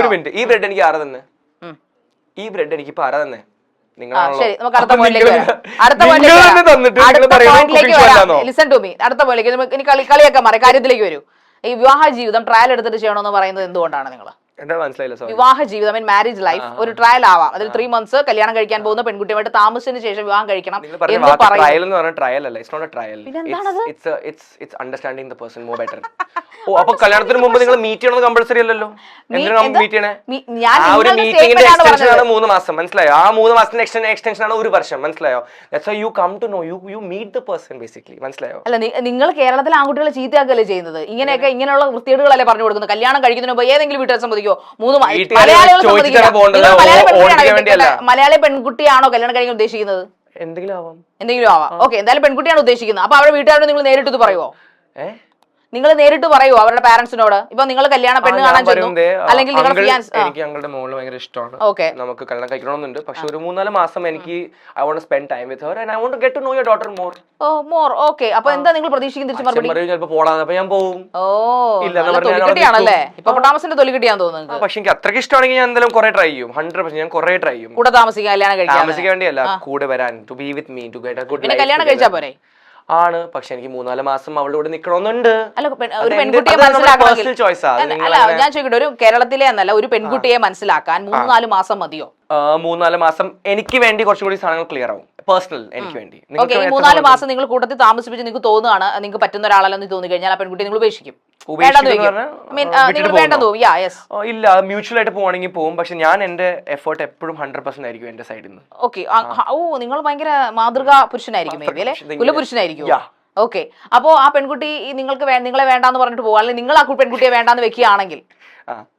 ഒരു മിനിറ്റ് ഈ ബ്രെഡ് എനിക്ക് ആരാ തന്നെ? ഈ ബ്രെഡ് എനിക്ക് ഇപ്പൊ ആരാ തന്നെ. ശരി നമുക്ക് അടുത്ത പോയിന്റിലേക്ക് വരാം. അടുത്ത പോയിന്റിലേക്ക് അടുത്ത പോയിന്റിലേക്ക് വരാം. ലിസൺ ടു മീ അടുത്ത പോയിന്റിലേക്ക് ഇനി കളി കളിയൊക്കെ മാറി. കാര്യത്തിലേക്ക് വരൂ. ഈ വിവാഹ ജീവിതം ട്രയൽ എടുത്തിട്ട് ചെയ്യണമെന്ന് പറയുന്നത് എന്തുകൊണ്ടാണ് നിങ്ങൾ വിവാഹ ജീവിതം മീൻ മാരേജ് ലൈഫ് ഒരു ട്രയൽ ആവാം. അതിൽ ത്രീ മന്ത്സ് കല്യാണം കഴിക്കാൻ പോകുന്ന പെൺകുട്ടിയുമായിട്ട് താമസിച്ചതിന് ശേഷം വിവാഹം കഴിക്കണം എന്ന് ട്രയൽ എന്ന് understanding the person more better oh അപ്പൊ കല്യാണത്തിന് മുമ്പ് നിങ്ങൾ മീറ്റ് ചെയ്യണം കമ്പൾസറി അല്ലല്ലോ? മീറ്റ് ചെയ്യണേ? ആ ഒരു മീറ്റിംഗിന്റെ എക്സ്റ്റൻഷൻ ആണ് മൂന്ന് മാസം മനസ്സിലായോ? ആ മൂന്ന് മാസത്തിന്റെ എക്സ്റ്റൻ എക്സ്റ്റൻഷൻ ആണ് ഒരു വർഷം മനസ്സിലായോ? You come to know you you meet the person basically മനസ്സിലായോ? അല്ല നിങ്ങൾ കേരളത്തിലെ ആൺകുട്ടികളെ ചീത്തയാക്കല്ലേ ചെയ്യുന്നത്? ഇങ്ങനെയൊക്കെ ഇങ്ങനെയുള്ള വൃത്തികേടുകളല്ലേ പറഞ്ഞു കൊടുക്കുന്നത്? കല്യാണം കഴിക്കുന്നതിന് മുമ്പ് ഏതെങ്കിലും വീട്ടുകാർ സമ്മതിക്കോ മൂന്ന് മ- വീട്ടുകാര് മലയാളികൾ ചോദിച്ചിട്ടാണ് സമ്മതിക്കില്ല. മലയാളി പെൺകുട്ടിയാണോ. കല്യാണം- മലയാളി പെൺകുട്ടിയാണോ കല്യാണം കഴിക്കാൻ ഉദ്ദേശിക്കുന്നത്? എന്തെങ്കിലും ആവാം. എന്തെങ്കിലും ആവാം. ഓക്കെ എന്തായാലും പെൺകുട്ടിയാണ് ഉദ്ദേശിക്കുന്നത്. അപ്പൊ അവരുടെ വീട്ടുകാരോട് നിങ്ങൾ നേരിട്ട് ഇത് പറയുമോ ഏഹ് നിങ്ങൾ നേരിട്ട് പറയുമോ അവരുടെ പാരന്റ്സിനോട് ഇപ്പൊ നിങ്ങൾ കല്യാണ പെണ്ണ് കാണാൻ ചെന്നു. അല്ലെങ്കിൽ നിങ്ങളുടെ ഫിയാൻസ് എനിക്ക് ഞങ്ങളുടെ മോൾ ഭയങ്കര ഇഷ്ടമാണ്. ഓക്കെ. നമുക്ക് കല്യാണം കഴിക്കണമെന്നുണ്ട്. പക്ഷെ ഒരു മൂന്നാൽ മാസം എനിക്ക് I want spend time with her and I want get to know your daughter more oh more okay. അപ്പൊ എന്താ നിങ്ങൾ പ്രതീക്ഷിക്കുന്ന തിരിച്ചു മറുപടി? പറയും ചിലപ്പോ പോടാന്ന്. അപ്പൊ ഞാൻ പോവും. ഓ ഇല്ല, തൊലിക്കെട്ടിയാണല്ലേ? ഇപ്പൊ പൊട്ടാമസിന്റെ തൊലിക്കട്ടിയാന്ന് തോന്നുന്നു പക്ഷെ എനിക്ക് അത്രയ്ക്ക് ഇഷ്ടമാണെങ്കിൽ ഞാൻ എന്തായാലും കുറെ ട്രൈ ചെയ്യും. ഹൺഡ്രഡ് പെർസെന്റ് ഞാൻ കുറെ ട്രൈ ചെയ്യും. കൂടെ താമസിക്കാൻ കല്യാണം കഴിക്കാൻ താമസിക്കാൻ വേണ്ടിയല്ല കൂടെ വരാൻ to be with me to get a good life കല്യാണം കഴിച്ചാ പോരെ? ആണ്. പക്ഷെ എനിക്ക് മൂന്നാൽ മാസം അവളുടെ കൂടെ നിക്കണമെന്നുണ്ട്. ഞാൻ ചോദിക്കട്ടെ ഒരു കേരളത്തിലെ എന്നല്ല ഒരു പെൺകുട്ടിയെ മനസ്സിലാക്കാൻ മൂന്നാൽ നാല് മാസം മതിയോ? മൂന്നാൽ മാസം എനിക്ക് വേണ്ടി കുറച്ചുകൂടി സാധനങ്ങൾ ക്ലിയർ ആവും. പേഴ്സണൽ എനിക്ക് വേണ്ടി. ഓക്കെ മൂന്നാൽ മാസം നിങ്ങൾ കൂട്ടത്തിൽ താമസിപ്പിച്ച് നിങ്ങൾക്ക് തോന്നുകയാണ് നിങ്ങൾക്ക് പറ്റുന്ന ഒരാളല്ലെന്ന് തോന്നി കഴിഞ്ഞാൽ ആ പെൺകുട്ടി നിങ്ങൾ ഉപേക്ഷിക്കും ഇല്ല മ്യൂച്വൽ ആയിട്ട് പോവാണെങ്കിൽ പോകും പക്ഷെ ഞാൻ എന്റെ എഫേർട്ട് എപ്പോഴും ഹൺഡ്രഡ് പെർസെന്റ് ആയിരിക്കും എന്റെ സൈഡിൽ നിന്ന് ഓക്കെ ഓ നിങ്ങൾ ഭയങ്കര മാതൃകാ പുരുഷനായിരിക്കും അല്ലെ? കുലപുരുഷനായിരിക്കും ഓക്കെ അപ്പോ ആ പെൺകുട്ടി നിങ്ങൾക്ക് നിങ്ങളെ വേണ്ടാന്ന് പറഞ്ഞിട്ട് പോവാ. അല്ലെങ്കിൽ നിങ്ങൾ ആ പെൺകുട്ടിയെ വേണ്ടാന്ന് വെക്കുകയാണെങ്കിൽ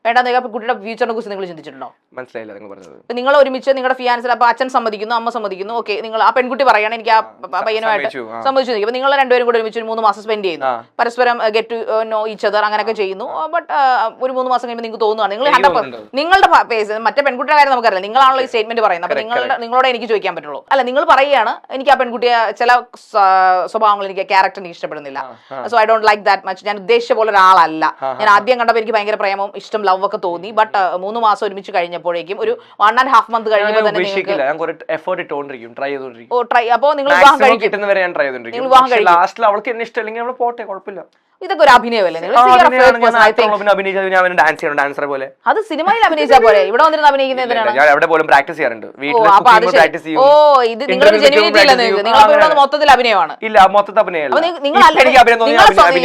വേണ്ടാന്ന് കുട്ടിയുടെ ഫ്യൂച്ചറിനെ കുറിച്ച് നിങ്ങൾ ചിന്തിച്ചിട്ടുണ്ടോ? മനസ്സിലായില്ല നിങ്ങൾ പറഞ്ഞത്. നിങ്ങൾ ഒരുമിച്ച് നിങ്ങളുടെ ഫിയാൻസിൽ അപ്പൊ അച്ഛൻ സമ്മതിക്കുന്നു അമ്മ സമ്മതിക്കുന്നു ഓക്കെ നിങ്ങൾ ആ പെൺകുട്ടി പറയാണ് എനിക്ക് ആ പയ്യനുമായിട്ട് സമ്മതിച്ചു. നിൽക്കും. അപ്പൊ നിങ്ങൾ രണ്ടുപേരും കൂടെ ഒരുമിച്ച് ഒരു മൂന്ന് മാസം സ്പെൻഡ് ചെയ്യുന്നു. പരസ്പരം get to know each other അങ്ങനെയൊക്കെ ചെയ്യുന്നു. ബട്ട് ഒരു മൂന്ന് മാസം കഴിയുമ്പോൾ നിങ്ങൾക്ക് തോന്നുകയാണ് നിങ്ങൾ ഹൺഡ്രഡ് നിങ്ങളുടെ പേസ് മറ്റേ പെൺകുട്ടിയുടെ കാര്യം നമുക്കറിയില്ല. നിങ്ങളാണല്ലോ ഈ സ്റ്റേറ്റ്മെന്റ് പറയുന്നത്. അപ്പൊ നിങ്ങളുടെ നിങ്ങളോട് എനിക്ക് ചോദിക്കാൻ പറ്റുള്ളൂ. അല്ല നിങ്ങൾ പറയുകയാണ് എനിക്ക് ആ പെൺകുട്ടിയെ ചില സ്വഭാവങ്ങൾ എനിക്ക് ക്യാരക്ടർ എനിക്ക് ഇഷ്ടപ്പെടുന്നില്ല. So I don't like that much ഞാൻ ഉദ്ദേശിച്ച പോലെ ഒരാളല്ല. ഞാൻ ആദ്യം കണ്ടപ്പോൾ എനിക്ക് ഭയങ്കര പ്രേമം ഇഷ്ടം ലവ് ഒക്കെ തോന്നി. ബട്ട് മൂന്ന് മാസം ഒരുമിച്ച് കഴിഞ്ഞപ്പോഴേക്കും ഒരു വൺ ആൻഡ് ഹാഫ് മന്ത് കഴിഞ്ഞപ്പോൾ തന്നെ ഉപേക്ഷിക്കില്ല. ഞാൻ കുറെ എഫേർട്ട് ഇട്ടുകൊണ്ടിരിക്കും. ട്രൈ ചെയ്തോണ്ടിരിക്കും ഓ ട്രൈ അപ്പോൾ നിങ്ങൾ വിവാഹം കഴിക്കും. കിട്ടുന്നവരെ ഞാൻ ട്രൈ ചെയ്തോണ്ടിരിക്കും. ലാസ്റ്റിൽ അവൾക്ക് എന്നെ ഇഷ്ടമല്ലെങ്കിൽ അവൾ പോട്ടെ കുഴപ്പമില്ല. ഇതൊക്കെ ഒരു അഭിനയമല്ലേ ഡാൻസ് ചെയ്യണം ഡാൻസറെ പോലെ. അത് സിനിമയിൽ അഭിനയിച്ച പോലെ ഇവിടെ വന്നിരുന്ന് അഭിനയിക്കുന്നത് എന്തിനാണ്? പോലും പ്രാക്ടീസ് ചെയ്യാറുണ്ട്. വീട്ടിൽ പ്രാക്ടീസ് ചെയ്യും. ഓ ഇത് നിങ്ങൾ ജെനുവിനിറ്റി ഇവിടെ മൊത്തത്തിൽ അഭിനയമാണ്. ഇല്ല മൊത്തത്തിൽ നിങ്ങൾ-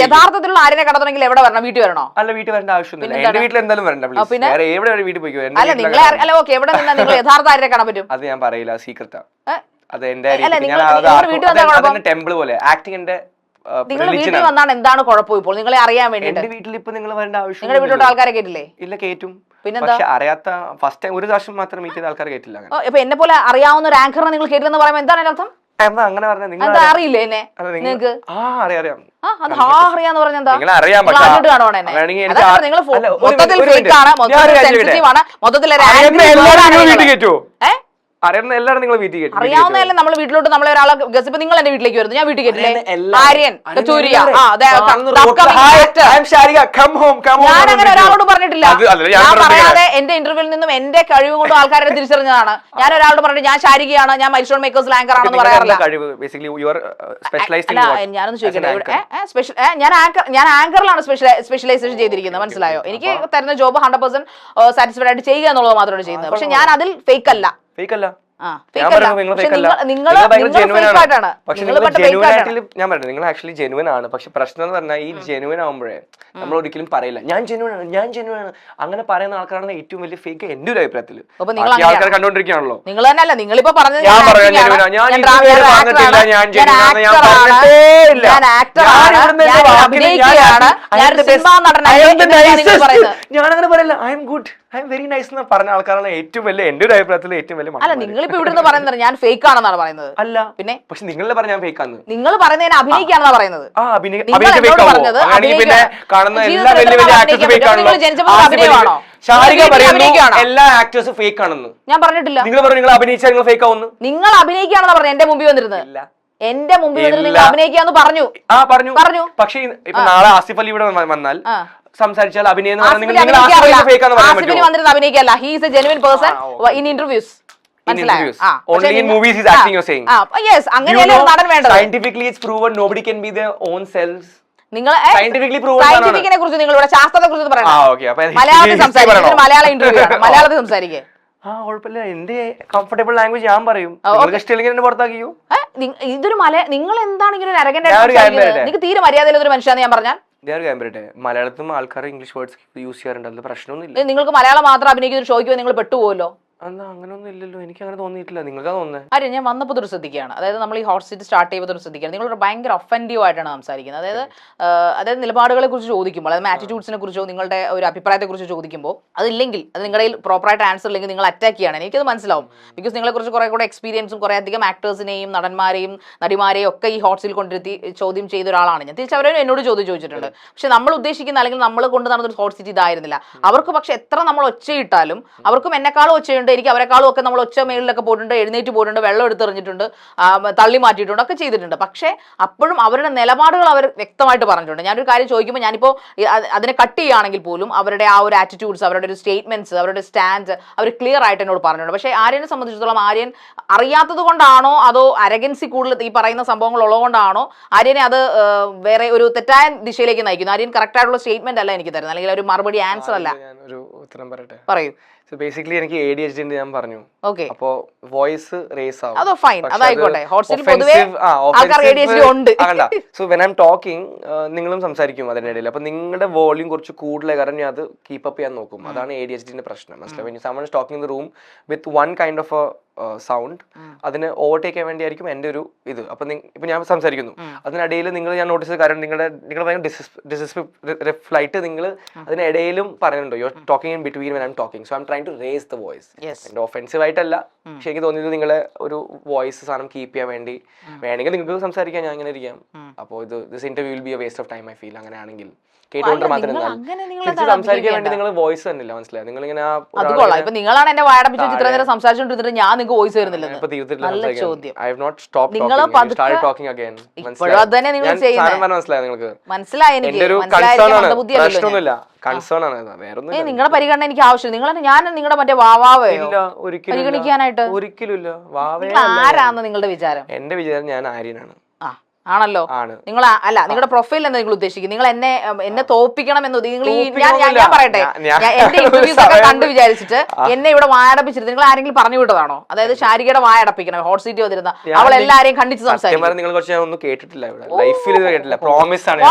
യഥാർത്ഥത്തിലുള്ള ആര്യനെ കടത്തണമെങ്കിൽ എവിടെ വരണം? വീട്ടിൽ വരണോ? അല്ല വീട്ടിൽ വരേണ്ട ആവശ്യമൊന്നുമില്ല? എന്റെ വീട്ടിൽ എന്തായാലും വരണ്ട പിന്നെ? എവിടെ വീട്ടിൽ പോയി അല്ല നിങ്ങൾ അല്ല ഓക്കെ എവിടെ നിന്നാ നിങ്ങൾ യഥാർത്ഥ ആരെ കാണാൻ പറ്റും? അത് ഞാൻ പറയില്ല സീക്രട്ടാ? അത് എന്റെ ടെമ്പിൾ പോലെ. ആക്ടിങ്ങിന്റെ നിങ്ങൾ വീട്ടിൽ വന്നാണ് എന്താണ് കുഴപ്പം ഇപ്പോൾ? നിങ്ങളെ അറിയാൻ വേണ്ടി എന്റെ വീട്ടിൽ ഇപ്പൊ നിങ്ങൾ വരേണ്ട ആവശ്യം നിങ്ങളുടെ വീട്ടിലോട്ട് ആൾക്കാരെ കേട്ടില്ലേ? ഇല്ല കേറ്റും. പിന്നെന്താ? അറിയാത്ത ഫസ്റ്റ് ടൈം ഒരു പ്രാവശ്യം മാത്രം മീറ്റ് ചെയ്ത ആൾക്കാർ കേട്ടില്ല ഇപ്പൊ എന്നെ പോലെ അറിയാവുന്ന ഒരു ആങ്കറിനെ നിങ്ങൾ കേട്ടില്ലെന്ന് പറയുമ്പോൾ എന്താണ് അർത്ഥം? എന്താ അങ്ങനെ പറഞ്ഞ നിങ്ങൾ അറിയില്ലേ എന്നെ? നിങ്ങൾക്ക്? ആ അറിയാം. അറിയാം മൊത്തത്തിൽ angry എല്ലാവരും നിങ്ങൾ. വീട്ടിൽ കയറ്റും അറിയാവുന്നതല്ലേ നമ്മൾ വീട്ടിലോട്ട് നമ്മളെ ഒരാളെ ഗസ് ഇപ്പൊ നിങ്ങൾ എന്റെ വീട്ടിലേക്ക് വരുന്നു ഞാൻ വീട്ടിൽ കേട്ടില്ലേ ആര്യൻ കച്ചൂരിയ ആ അതെ കാണുന്ന the road ൽ, upcoming "Hi, actor." I'm Sharika, come home, come home" ഞാൻ അങ്ങനെ ഒരാളോട് പറഞ്ഞിട്ടില്ല. ഞാൻ. പറയാതെ എന്റെ ഇന്റർവ്യൂവിൽ നിന്നും എന്റെ കഴിവ് കൊണ്ട് ആൾക്കാരെ തിരിച്ചറിഞ്ഞതാണ്. ഞാൻ ഒരാളോട് പറഞ്ഞിട്ട് ഞാൻ ശാരികയാണ് ഞാൻ മൈൽസ്റ്റോൺ മേക്കേഴ്സ് ആങ്കർ ആണെന്ന് പറയാറില്ല. അല്ല ഞാനൊന്ന് ചോദിക്കട്ടെ സ്പെഷ്യൽ ഞാൻ ആങ്കർ ഞാൻ ആങ്കറിലാണ് സ്പെഷ്യലൈസേഷൻ ചെയ്തിരിക്കുന്നത് മനസ്സിലായോ? എനിക്ക് തരുന്ന ജോബ് ഹൺഡ്രഡ് പെർസെന്റ് സാറ്റിസ്ഫൈഡ് ആയിട്ട് ചെയ്യുക എന്നുള്ളത് മാത്രമാണ് ചെയ്യുന്നത്. പക്ഷെ ഞാൻ അതിൽ ഫേക്ക് അല്ല. ഫേക്ക് അല്ല ആ ഞാൻ പറയുന്നത് നിങ്ങൾ അല്ല. നിങ്ങൾ ആണ്. പക്ഷെ നിങ്ങൾ ഞാൻ പറയുന്നത് നിങ്ങൾ ആക്ച്വലി ജെനുവൻ ആണ്. പക്ഷെ പ്രശ്നം എന്ന് പറഞ്ഞാൽ ഈ ജെനുവൻ ആവുമ്പോഴേ നമ്മൾ ഒരിക്കലും പറയില്ല. ഞാൻ ജെനുവൻ ആണ് ഞാൻ ജെനുവൻ ആണ്. അങ്ങനെ പറയുന്ന ആൾക്കാരാണ് ഏറ്റവും വലിയ ഫേക്ക് എന്റെ ഒരു അഭിപ്രായത്തിൽ ആൾക്കാർ? കണ്ടോണ്ടിരിക്കുകയാണല്ലോ. നിങ്ങൾ തന്നെ അല്ല നിങ്ങളിപ്പോ പറഞ്ഞത് ഞാൻ പറയാം. ഞാൻ ഞാൻ ഞാൻ പറഞ്ഞിട്ടേ ഇല്ല. ഞാൻ അങ്ങനെ പറയില്ല. I am good I am very nice എന്ന് പറഞ്ഞ ആൾക്കാരാണ് ഏറ്റവും വലിയ എന്റെ ഒരു അഭിപ്രായത്തിൽ ഏറ്റവും വലിയ അല്ല നിങ്ങൾ ഇപ്പൊ ഇവിടുന്ന് പറയുന്നത് ഞാൻ ഫേക്ക് ആണെന്നാണ് പറയുന്നത്. അല്ല പിന്നെ? പക്ഷെ നിങ്ങൾ പറഞ്ഞ ഞാൻ ഫേക്ക് ആണ് നിങ്ങൾ പറയുന്നത് അഭിനയിക്കാണെന്നാ പറയുന്നത്. ആ പിന്നെ കാണുന്ന എല്ലാ ജീവിതത്തിൽ വലിയ വലിയ ആക്ടേഴ്സ് ഫേക്ക് ആണല്ലോ? ഷാരിക പറയുന്നു എല്ലാ ആക്ടേഴ്സും ഫേക്ക് ആണെന്ന്. ഞാൻ പറഞ്ഞിട്ടില്ല. നിങ്ങൾ പറഞ്ഞു നിങ്ങൾ അഭിനയിച്ചാൽ നിങ്ങൾ ഫേക്ക് ആവുന്നു നിങ്ങൾ അഭിനയിക്കുകയാണെന്നാ പറഞ്ഞത് എന്റെ മുമ്പിൽ വന്നിരുന്നത്. എന്റെ മുമ്പിൽ നിങ്ങൾ അഭിനയിക്കാന്ന് പറഞ്ഞു. ആ പറഞ്ഞു. പറഞ്ഞു. പക്ഷേ ഇപ്പൊ നാളെ ആസിഫ് അലി ഇവിടെ വന്നാൽ. സംസാരിച്ചാൽ അഭിനയം അഭിനയിക്കല്ല he's a genuine person. In interviews scientifically it's proven nobody can be the own selves നിങ്ങൾ സയന്റിഫിക്കിനെ കുറിച്ച് ശാസ്ത്രത്തെ കുറിച്ച് പറയണം. മലയാളത്തിൽ സംസാരിക്കും. മലയാളം ഇതൊരു ഇന്റർവ്യൂ മലയാളത്തിൽ സംസാരിക്കേ. ആ കുഴപ്പമില്ല. എന്റെ കംഫർട്ടബിൾ ലാംഗ്വേജ് ഞാൻ പറയും. ഇഷ്ടമില്ലെങ്കിൽ എന്നെ പുറത്താക്കിയോ ഇതൊരു മല നിങ്ങൾ എന്താണ് ഇങ്ങനെ ഒരു? നിങ്ങൾക്ക് തീരെ മര്യാദയിലൊരു ഒരു മനുഷ്യന്ന് ഞാൻ പറഞ്ഞാൽ? ഒരു കാര്യം പറയട്ടെ? മലയാളത്തിലും ആൾക്കാർ ഇംഗ്ലീഷ് വേർഡ്സ് യൂസ് ചെയ്യാറുണ്ട്. അതിൽ പ്രശ്നമൊന്നുമില്ല. നിങ്ങൾക്ക് മലയാളം മാത്രം അഭിനയിക്കുന്ന ഒരു ഷോയ്ക്ക് നിങ്ങൾ പെട്ടുപോകുമല്ലോ എന്നാ അങ്ങനെയൊന്നും ഇല്ലല്ലോ. എനിക്ക് അങ്ങനെ തോന്നിയിട്ടില്ല. നിങ്ങൾക്കാ തോന്നുന്നത് ആര്യം ഞാൻ വന്നപ്പോൾ ഒരു ശ്രദ്ധിക്കുകയാണ്. അതായത് നമ്മൾ ഈ ഹോട്ട് സീറ്റ് സ്റ്റാർട്ട് ചെയ്യുമ്പോൾ തൊട്ട് ശ്രദ്ധിക്കുകയാണ്. നിങ്ങൾ ഭയങ്കര ഒഫൻഡീവ് ആയിട്ടാണ് സംസാരിക്കുന്നത്. അതായത് അതായത് നിലപാടുകളെ കുറിച്ച് ചോദിക്കുമ്പോൾ അതായത് ആറ്റിറ്റ്യൂഡ്സിനെ കുറിച്ചോ നിങ്ങളുടെ ഒരു അഭിപ്രായത്തെ കുറിച്ച് ചോദിക്കുമ്പോൾ അതില്ലെങ്കിൽ അത് നിങ്ങളുടെ പ്രോപ്പറായിട്ട് ആൻസർ ഇല്ലെങ്കിൽ നിങ്ങൾ അറ്റാക്ക് ചെയ്യാണ് എനിക്കത് മനസ്സിലാവും. ബിക്കോസ് നിങ്ങളെ കുറിച്ച് കുറെ കൂടെ എക്സ്പീരിയൻസും കുറെ അധികം ആക്ടേഴ്സിനെയും നടന്മാരെയും നടിമാരെയും ഒക്കെ ഈ ഹോട്ട് സീറ്റ് കൊണ്ടിരുത്തി ചോദ്യം ചെയ്ത ഒരാളാണ് ഞാൻ. തിരിച്ചവരും എന്നോട് ചോദ്യം ചോദിച്ചിട്ടുണ്ട്. പക്ഷെ നമ്മൾ ഉദ്ദേശിക്കുന്ന അല്ലെങ്കിൽ നമ്മൾ കൊണ്ട് നടന്നൊരു ഹോട്ട് സീറ്റ് ഇതായിരുന്നില്ല. അവർക്ക് പക്ഷെ എത്ര നമ്മൾ ഒച്ചയിട്ടാലും അവർക്കും എന്നെക്കാളും ഒച്ചയുണ്ട്. എനിക്ക് അവരെക്കാളും ഒക്കെ നമ്മൾ ഒച്ച മേളിലൊക്കെ പോയിട്ടുണ്ട് എഴുന്നേറ്റ് പോയിട്ടുണ്ട് വെള്ളം എടുത്തെറിഞ്ഞിട്ടുണ്ട് തള്ളി മാറ്റിയിട്ടുണ്ട് ഒക്കെ ചെയ്തിട്ടുണ്ട്. പക്ഷേ അപ്പോഴും അവരുടെ നിലപാടുകൾ അവർ വ്യക്തമായിട്ട് പറഞ്ഞിട്ടുണ്ട്. ഞാനൊരു കാര്യം ചോദിക്കുമ്പോൾ ഞാനിപ്പോൾ അതിനെ കട്ട് ചെയ്യുകയാണെങ്കിൽ പോലും അവരുടെ ആ ഒരു ആറ്റിറ്റ്യൂഡ്സ് അവരുടെ ഒരു സ്റ്റേറ്റ്മെന്റ്സ് അവരുടെ സ്റ്റാൻഡ് അവർ ക്ലിയർ ആയിട്ട് എന്നോട് പറഞ്ഞിട്ടുണ്ട്. പക്ഷേ ആര്യനെ സംബന്ധിച്ചിടത്തോളം ആര്യൻ അറിയാത്തത് കൊണ്ടാണോ അതോ അരഗൻസി കൂടുതൽ ഈ പറയുന്ന സംഭവങ്ങൾ ഉള്ളതുകൊണ്ടാണോ ആര്യനെ അത് വേറെ ഒരു തെറ്റായ ദിശയിലേക്ക് നയിക്കുന്നു? ആര്യൻ കറക്റ്റ് ആയിട്ടുള്ള സ്റ്റേറ്റ്മെന്റ് അല്ല എനിക്ക് തരുന്നത്. അല്ലെങ്കിൽ ഒരു മറുപടി ആൻസർ അല്ല. പറയൂ. സോ ബേസിക്കലി എനിക്ക് എ ഡി എച്ച് ഡി ഞാൻ പറഞ്ഞു. ഓക്കെ അപ്പോ വോയിസ് റേസ് ആവും. അതോ അതായിക്കോട്ടെ. ഉണ്ട്. സോ വെൻ ഐം ടോക്കിംഗ് നിങ്ങളും സംസാരിക്കും അതിനിടയിൽ. അപ്പൊ നിങ്ങളുടെ വോളിയം കുറച്ച് കൂടുതൽ കാരണം ഞാൻ അത് കീപ്പ് അപ്പ് ചെയ്യാൻ നോക്കും. അതാണ് എ ഡി എച്ച് ഡിന്റെ പ്രശ്നം. മനസ്സിലായി? Someone talking the room with one kind of sound അതിന് ഓവർടേക്ക് ചെയ്യാൻ വേണ്ടിയായിരിക്കും എന്റെ ഒരു ഇത്. അപ്പൊ ഇപ്പം ഞാൻ സംസാരിക്കുന്നു. അതിനിടയിൽ നിങ്ങൾ ഞാൻ നോട്ടീസ് ചെയ്ത കാര്യം നിങ്ങളുടെ നിങ്ങൾ ഭയങ്കര ഫ്ലൈറ്റ് നിങ്ങൾ അതിനിടയിലും പറയുന്നുണ്ടോ? You talking in between when I'm talking so I'm try to raise the voice എന്റെ എന്റെ ഒഫെൻസീവ് ആയിട്ടല്ല. പക്ഷെ എനിക്ക് തോന്നിയത് നിങ്ങളെ ഒരു വോയിസ് സാധനം കീപ്പ് ചെയ്യാൻ വേണ്ടി വേണമെങ്കിൽ നിങ്ങൾക്ക് സംസാരിക്കാൻ ഞാൻ ഇങ്ങനെ ഇരിക്കാം. അപ്പോൾ ഇത് this interview will be a waste of time I feel അങ്ങനെയാണെങ്കിൽ. കേട്ടുകൊണ്ട് മാത്രം അങ്ങനെ നിങ്ങൾ സംസാരിക്കാൻ വേണ്ടി നിങ്ങൾ വോയിസ് തന്നില്ല മനസ്സിലായി? നിങ്ങൾ ഇങ്ങനെ അത് കൊള്ളാം. ഇപ്പൊ നിങ്ങളാണ് നേരം സംസാരിച്ചോണ്ടിരുന്നിട്ട് ഞാൻ നിങ്ങൾക്ക് വോയിസ് തരുന്നില്ലെന്ന് നല്ല ചോദ്യം. ഐ ഹവ് നോട്ട് സ്റ്റോപ്പ് നിങ്ങൾ ടോക്കിംഗ് സ്റ്റാർട്ട് ടോക്കിംഗ് അഗൈൻ ഇപ്പോഴും അത് തന്നെ നിങ്ങൾ ചെയ്യുന്നത്. മനസ്സിലായി നിങ്ങൾക്ക്? മനസ്സിലായി എനിക്ക്. കൺസേൺ ആണ്. പ്രശ്നമൊന്നുമില്ല. കൺസേൺ നിങ്ങളുടെ പരിഗണന എനിക്ക് ആവശ്യമില്ല. നിങ്ങൾ ഞാൻ നിങ്ങളുടെ മറ്റേ ഇല്ല. പരിഗണിക്കാനായിട്ട്? ഒരിക്കലും. ആരാന്ന് നിങ്ങളുടെ വിചാരം? എന്റെ വിചാരം ഞാൻ ആര്യനാണ്. ആണല്ലോ? നിങ്ങൾ അല്ല നിങ്ങളുടെ പ്രൊഫൈൽ എന്താ നിങ്ങൾ ഉദ്ദേശിക്കുന്നത് നിങ്ങൾ എന്നെ എന്നെ തോപ്പിക്കണം എന്ന് നിങ്ങൾ ഈ ഞാൻ ഞാൻ- പറയട്ടെ. എന്റെ ഇന്റർവ്യൂസ് ഒക്കെ കണ്ടു വിചാരിച്ചിട്ട് എന്നെ ഇവിടെ വായടപ്പിച്ചിട്ട് നിങ്ങൾ ആരെങ്കിലും പറഞ്ഞു വിട്ടതാണോ? അതായത് ശാരികയുടെ വായടപ്പിക്കണം ഹോട്ട് സീറ്റ് വന്നിരുന്ന അവൾ എല്ലാരെയും കണ്ടിച്ച് സംസാരിക്കും. നിങ്ങൾ കുറച്ച് ഒന്നും കേട്ടിട്ടില്ല ഇവിടെ. ലൈഫിൽ ഇത് കേട്ടില്ല പ്രോമിസ് ആണ്.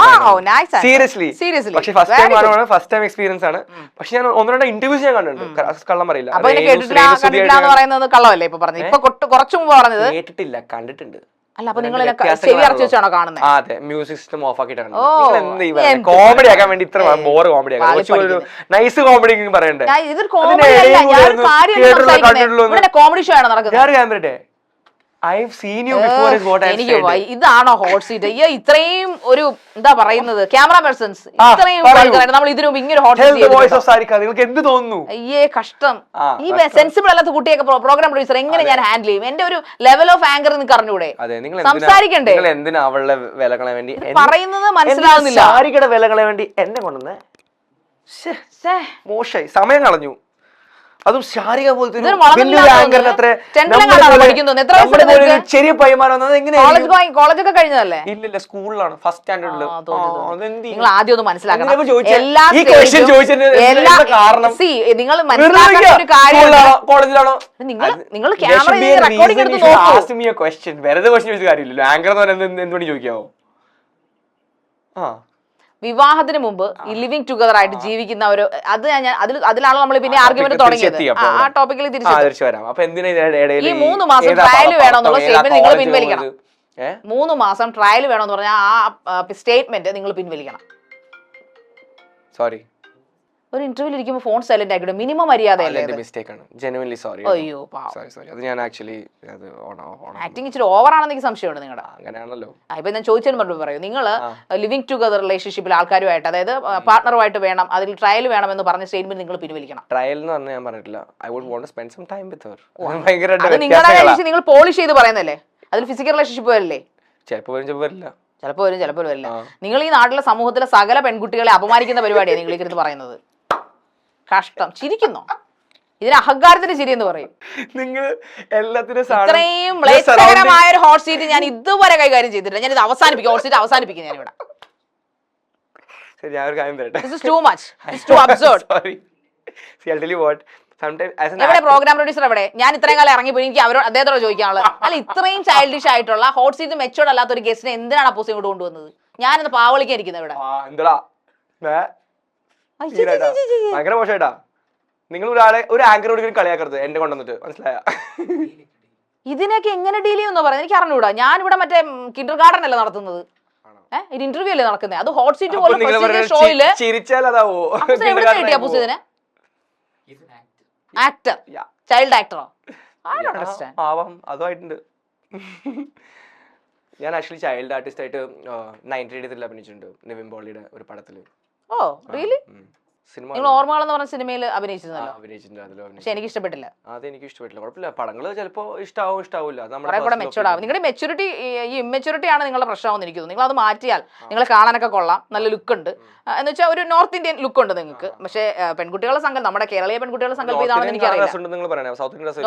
Seriously Seriously. പക്ഷെ ഫസ്റ്റ് ടൈം ആണ് ഫസ്റ്റ് ടൈം എക്സ്പീരിയൻസ് ആണ്. പക്ഷേ ഞാൻ ഒന്ന് രണ്ട് ഇന്റർവ്യൂസ് ഞാൻ കണ്ടിട്ടുണ്ട്. ക- കള്ളം പറയില്ല. അപ്പൊ കേട്ടിട്ടില്ല കണ്ടിട്ടില്ല എന്ന് പറയുന്നത് കള്ളമല്ലേ ഇപ്പൊ പറഞ്ഞത്? ഇപ്പൊ കുറച്ചു മുമ്പ് പറഞ്ഞത്? കേട്ടിട്ടില്ല കണ്ടിട്ടുണ്ട്. അല്ല അപ്പൊ നിങ്ങൾ വ്യത്യാസങ്ങൾ ചെവി അടച്ചു വെച്ചാണോ കാണുന്നത് അതെ മ്യൂസിക് സിസ്റ്റം ഓഫ് ആക്കിയിട്ടാണ് കോമഡി ആക്കാൻ വേണ്ടി ഇത്ര ബോർ കോമഡി ഒരു നൈസ് കോമഡി പറയണ്ടേ? കോമഡി ഷോ ആണ് നടക്കുന്നത്? ഞാൻ ഞാൻ പറയട്ടെ? ഇതാണോ ഹോട്ട് സീറ്റ് അയ്യോ ഇത്രയും ഒരു എന്താ പറയുന്നത്? ക്യാമറ പേഴ്സൺസ് ഇത്രയും നമ്മൾ ഇതിനു ഇങ്ങനെ ഹോട്ട് സീറ്റ് നിങ്ങൾക്ക് എന്ത് തോന്നുന്നു? അയ്യേ കഷ്ടം. ഈ. സെൻസിബിൾ അല്ലാത്ത കുട്ടിയൊക്കെ പ്രോഗ്രാം പ്രൊഡ്യൂസർ എങ്ങനെ ഞാൻ ഹാൻഡിൽ ചെയ്യും? എന്റെ ഒരു ലെവൽ ഓഫ് ആങ്കർ നിങ്ങൾക്ക് അറിഞ്ഞൂടെ? സംസാരിക്കണ്ടേ? എന്തിനാ അവളുടെ വിലകളെ വേണ്ടി? പറയുന്നത് മനസ്സിലാവുന്നില്ല. സാരികയുടെ വിലകളെ വേണ്ടി എന്നെ കൊണ്ടുവന്നേ. മോശമായി സമയം കളഞ്ഞു. അതും ശാരിക പോലത്തെ? ചെറിയ കോളേജൊക്കെ കഴിഞ്ഞതല്ലേ? ഇല്ലില്ല സ്കൂളിലാണ് ഫസ്റ്റ് സ്റ്റാൻഡേർഡിൽ. നിങ്ങൾ ആദ്യം ഒന്ന് മനസ്സിലാക്കണം? എല്ലാ നിങ്ങൾ കോളേജിലാണോ? നിങ്ങൾ നിങ്ങൾ ക്യാമറ റെക്കോർഡിംഗ് എടുത്ത് നോക്കൂ. ക്വസ്റ്റ്യൻ വെറുതെ ക്വസ്റ്റ്യൻ ചോദിച്ച കാര്യമില്ലല്ലോ. ആങ്കർ എന്ന് പറയുന്നത് എന്തുകൊണ്ട് ചോദിക്കാവോ? ആ. വിവാഹത്തിന് മുമ്പ് ഈ ലിവിങ് ടുഗദർ ആയിട്ട് ജീവിക്കുന്ന ഒരു അത് ഞാൻ അതിൽ അതിലാണോ നമ്മൾ പിന്നെ ആർഗ്യുമെന്റ് തുടങ്ങിയത്. ആ. ടോപ്പിക്കിൽ തിരിച്ചു വരാം. അപ്പൊ എന്തിനാ ഈ മൂന്ന് മാസം ട്രയൽ വേണമെന്നുള്ള ഏതാ നിങ്ങൾ പിൻവലിക്കണം. മൂന്ന് മാസം ട്രയൽ വേണമെന്ന് പറഞ്ഞാൽ ആ സ്റ്റേറ്റ്മെന്റ് നിങ്ങൾ പിൻവലിക്കണം. സോറി ഒരു ഇന്റർവ്യൂവിൽ ഇരിക്കുമ്പോൾ ഫോൺ സൈലന്റ് ആക്കിയിട്ട് മിനിമം മര്യാദ? മിസ്റ്റേക്ക് ആണ്. ജെനുവൻലി സോറി അയ്യോ പാവം. സോറി സോറി അത് ഞാൻ ആക്ച്വലി അത് ആക്ടിങ് ഇച്ചിരി ഓവർ ആണെന്ന് എനിക്ക് സംശയമുണ്ട് നിങ്ങളുടെ അങ്ങനെയാണല്ലോ. ഇപ്പൊ ഞാൻ ചോദിച്ചതിന് മറുപടി പറയൂ. നിങ്ങൾ ലിവിങ് ടുഗദർ റിലേഷൻഷിപ്പിൽ ആൾക്കാരുമായിട്ട് അതായത് പാർട്ണറുമായിട്ട് വേണം അതിൽ ട്രയൽ വേണം എന്ന് പറഞ്ഞ സ്റ്റേറ്റ്മെന്റ് നിങ്ങൾ പിൻവലിക്കണം. ട്രയൽ എന്ന് പറഞ്ഞാൽ ഞാൻ പറഞ്ഞിട്ടില്ല. I would want spend some time with her ഭയങ്കരമായിട്ട് നിങ്ങളുടെ നിങ്ങൾ പോളിഷ് ചെയ്ത് പറയുന്നല്ലേ അതിൽ ഫിസിക്കൽ റിലേഷൻഷിപ്പ് വരില്ലേ? ചിലപ്പോൾ വരും ചിലപ്പോൾ വരില്ല. ചിലപ്പോൾ വരും ചിലപ്പോൾ വരില്ല. നിങ്ങൾ ഈ നാട്ടിലെ സമൂഹത്തിലെ സകല പെൺകുട്ടികളെ അപമാനിക്കുന്ന പരിപാടിയാണ് നിങ്ങൾ ഇക്കരുത് പറയുന്നത്. കഷ്ടം. ചിരിക്കുന്നോ? ഇതിന് അഹങ്കാരത്തിന്റെ ചിരി എന്ന് പറയും. നിങ്ങൾ എല്ലാത്തിനും ഇത്രയും മ്ലേച്ഛകരമായ ഒരു ഹോട്ട് സീറ്റ് ഞാൻ ഇതുവരെ കൈകാര്യം ചെയ്തിട്ടില്ല. ഞാൻ ഇത് അവസാനിപ്പിക്കും. ഹോട്ട് സീറ്റ് അവസാനിപ്പിക്കും ഞാൻ ഇവിടെ പ്രോഗ്രാം പ്രൊഡ്യൂസർ എവിടെ ഞാൻ ഇത്രയും കാലം ഇറങ്ങി ഇറങ്ങിപ്പോയി. എനിക്ക് അവരോട് അദ്ദേഹത്തോട് ചോദിക്കാനുള്ളത്. അല്ല ഇത്രയും ചൈൽഡിഷ് ആയിട്ടുള്ള ഹോട്ട് സീറ്റ് മെച്ചോർഡ് അല്ലാത്ത ഒരു ഗസ്റ്റിനെ എന്തിനാണ് അപ്പോസ് ഇങ്ങോട്ട് കൊണ്ടുവന്നത്? ഞാനിന്ന് പാവളിക്കാൻ ഇരിക്കുന്നത് ഇവിടെ. സീനായിട്ടാ? ഭയങ്കര മോശമായിട്ടാ നിങ്ങൾ ഒരാളെ ഒരു ആങ്കർ ഇങ്ങനെ കളിയാക്കരുത് എന്റെ കൊണ്ടുവന്നിട്ട്. മനസ്സിലായ? ഇതിനൊക്കെ എങ്ങനെ ഡീൽ ചെയ്യുമെന്ന് പറയുന്നത് എനിക്ക് അറിഞ്ഞുകൂടാ ഞാൻ ഇവിടെ മറ്റേ കിൻഡർ ഗാർഡൻ അല്ലേ നടത്തുന്നത് ഒരു ഇന്റർവ്യൂ അല്ലേ നടക്കുന്നത് അത് ഹോട്ട് സീറ്റ് പോലെ ഷോയിൽ ചിരിച്ചാൽ അതാവോ? കിട്ടിയ ആക്ടർ. ചൈൽഡ് ആക്ടറോ ഐ ഡോണ്ട് അണ്ടർസ്റ്റാൻഡ് ആവാം അതുമായിട്ടുണ്ട്. ഞാൻ ആക്ച്വലി ചൈൽഡ് ആർട്ടിസ്റ്റ് ആയിട്ട് നയന്റി എയ്റ്റത്തിൽ അഭിനയിച്ചിട്ടുണ്ട്. നിവിൻ ബോളിയുടെ ഒരു Oh, ah, really? Mm. Cinema നിങ്ങൾ ഓർമ്മകൾ എന്ന് പറഞ്ഞ സിനിമയിൽ അഭിനയിച്ചിരുന്നല്ലോ. പക്ഷെ എനിക്ക് ഇഷ്ടപ്പെട്ടില്ല. അത് എനിക്ക് ഇഷ്ടപ്പെട്ടില്ല. കുഴപ്പമില്ല. പടങ്ങൾ ചിലപ്പോ ഇഷ്ടാവും ഇഷ്ടാവില്ല. നമ്മുടെ മെച്ചൂർഡ് ആവും. നിങ്ങളുടെ മെച്ചൂരിറ്റി ഈ ഇമ്മെച്ചൂരിറ്റി ആണ് നിങ്ങളുടെ പ്രശ്നമാണെന്ന് എനിക്ക് തോന്നുന്നു. നിങ്ങൾ അത് മാറ്റിയാൽ നിങ്ങൾ കാണാനൊക്കെ കൊള്ളാം. നല്ല ലുക്ക് ഉണ്ട്. എന്ന് വെച്ചാൽ ഒരു നോർത്ത് ഇന്ത്യൻ ലുക്ക് ഉണ്ട് നിങ്ങൾക്ക്. പക്ഷേ പെൺകുട്ടികളുടെ സംഘം നമ്മുടെ കേരളീയ പെൺകുട്ടികളുടെ സങ്കല്പം ഇതാണെന്ന് എനിക്കറിയില്ല.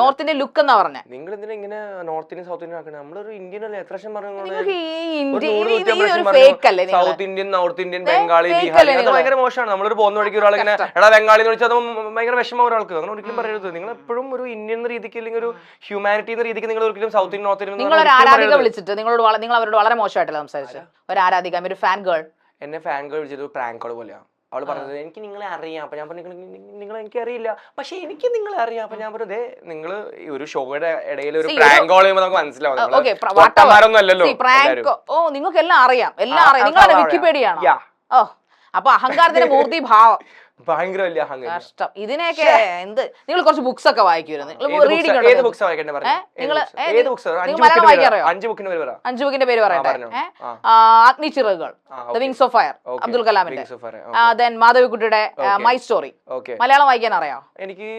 നോർത്ത് ഇന്ത്യൻ ലുക്ക് എന്നാ പറഞ്ഞത് നിങ്ങൾ എന്തിനാ ഇങ്ങനെ നോർത്ത് ഇന്ത്യൻ സൗത്ത് ഇന്ത്യൻ ആക്കണേ? നമ്മളൊരു ഇന്ത്യൻ അല്ലേ? എത്ര ലക്ഷം നിങ്ങൾക്ക് ഈ India South Indian North Indian Bengali? ഭയങ്കര മോശമാണ്. നമ്മളൊരു പോകുന്ന വഴിക്ക് ഒരാൾ ഇങ്ങനെ എടാ ബംഗാളി എന്ന് വിളിച്ചാൽ ഭയങ്കര വിഷമം ഒരാൾക്ക് അങ്ങനെ ഒരിക്കലും പറയരുത്. നിങ്ങൾ എപ്പോഴും ഒരു ഇന്ത്യൻ എന്ന രീതിക്ക് അല്ലെങ്കിൽ ഒരു ഹ്യൂമാനിറ്റി എന്ന രീതിക്ക് നിങ്ങൾ ഒരിക്കലും സൗത്ത് ഇന്ത്യൻ നോർത്ത് ഇന്ത്യൻ നിങ്ങൾ ഒരു ആരാധിക വിളിച്ചിട്ട് നിങ്ങളോട് നിങ്ങൾ അവരോട് വളരെ മോശമായിട്ടല്ല സംസാരിച്ചു? ഒരു ആരാധിക ഒരു ഫാൻ ഗേൾ എന്നെ ഫാൻ ഗേൾ വിളിച്ചത് പ്രാങ്ക് കോൾ പോലെയാ. അവൾ പറഞ്ഞത് എനിക്ക് നിങ്ങളെ അറിയാം. അപ്പൊ ഞാൻ പറഞ്ഞു നിങ്ങൾ എനിക്ക് അറിയില്ല. പക്ഷെ എനിക്ക് നിങ്ങളെ അറിയാം. അപ്പൊ ഞാൻ പറഞ്ഞു നിങ്ങൾ ഒരു ഷോയുടെ ഇടയിൽ ഒരു പ്രാങ്ക് കോൾ ചെയ്യുമ്പോൾ നമുക്ക് മനസ്സിലാവും. അല്ലല്ലോ ഓ നിങ്ങൾക്ക് എല്ലാം അറിയാം എല്ലാം അറിയാം നിങ്ങളെ വിക്കിപീഡിയ ആണോ? ഓ. അപ്പൊ അഹങ്കാരത്തിന്റെ മൂർത്തി ഭാവം ഭയങ്കര വലിയ കഷ്ടം. ഇതിനെയൊക്കെ എന്ത്? നിങ്ങൾ കുറച്ച് ബുക്സ് ഒക്കെ വായിക്കുമായിരുന്നു പറഞ്ഞു അഞ്ച് ബുക്കിന്റെ പേര് പറയട്ടെ. പറഞ്ഞോ. Agnichirakukal the wings of fire. Abdul കലാമിന്റെ. ദെൻ മാധവിക്കുട്ടിയുടെ. മൈ സ്റ്റോറി മലയാളം വായിക്കാൻ അറിയാം? എനിക്ക്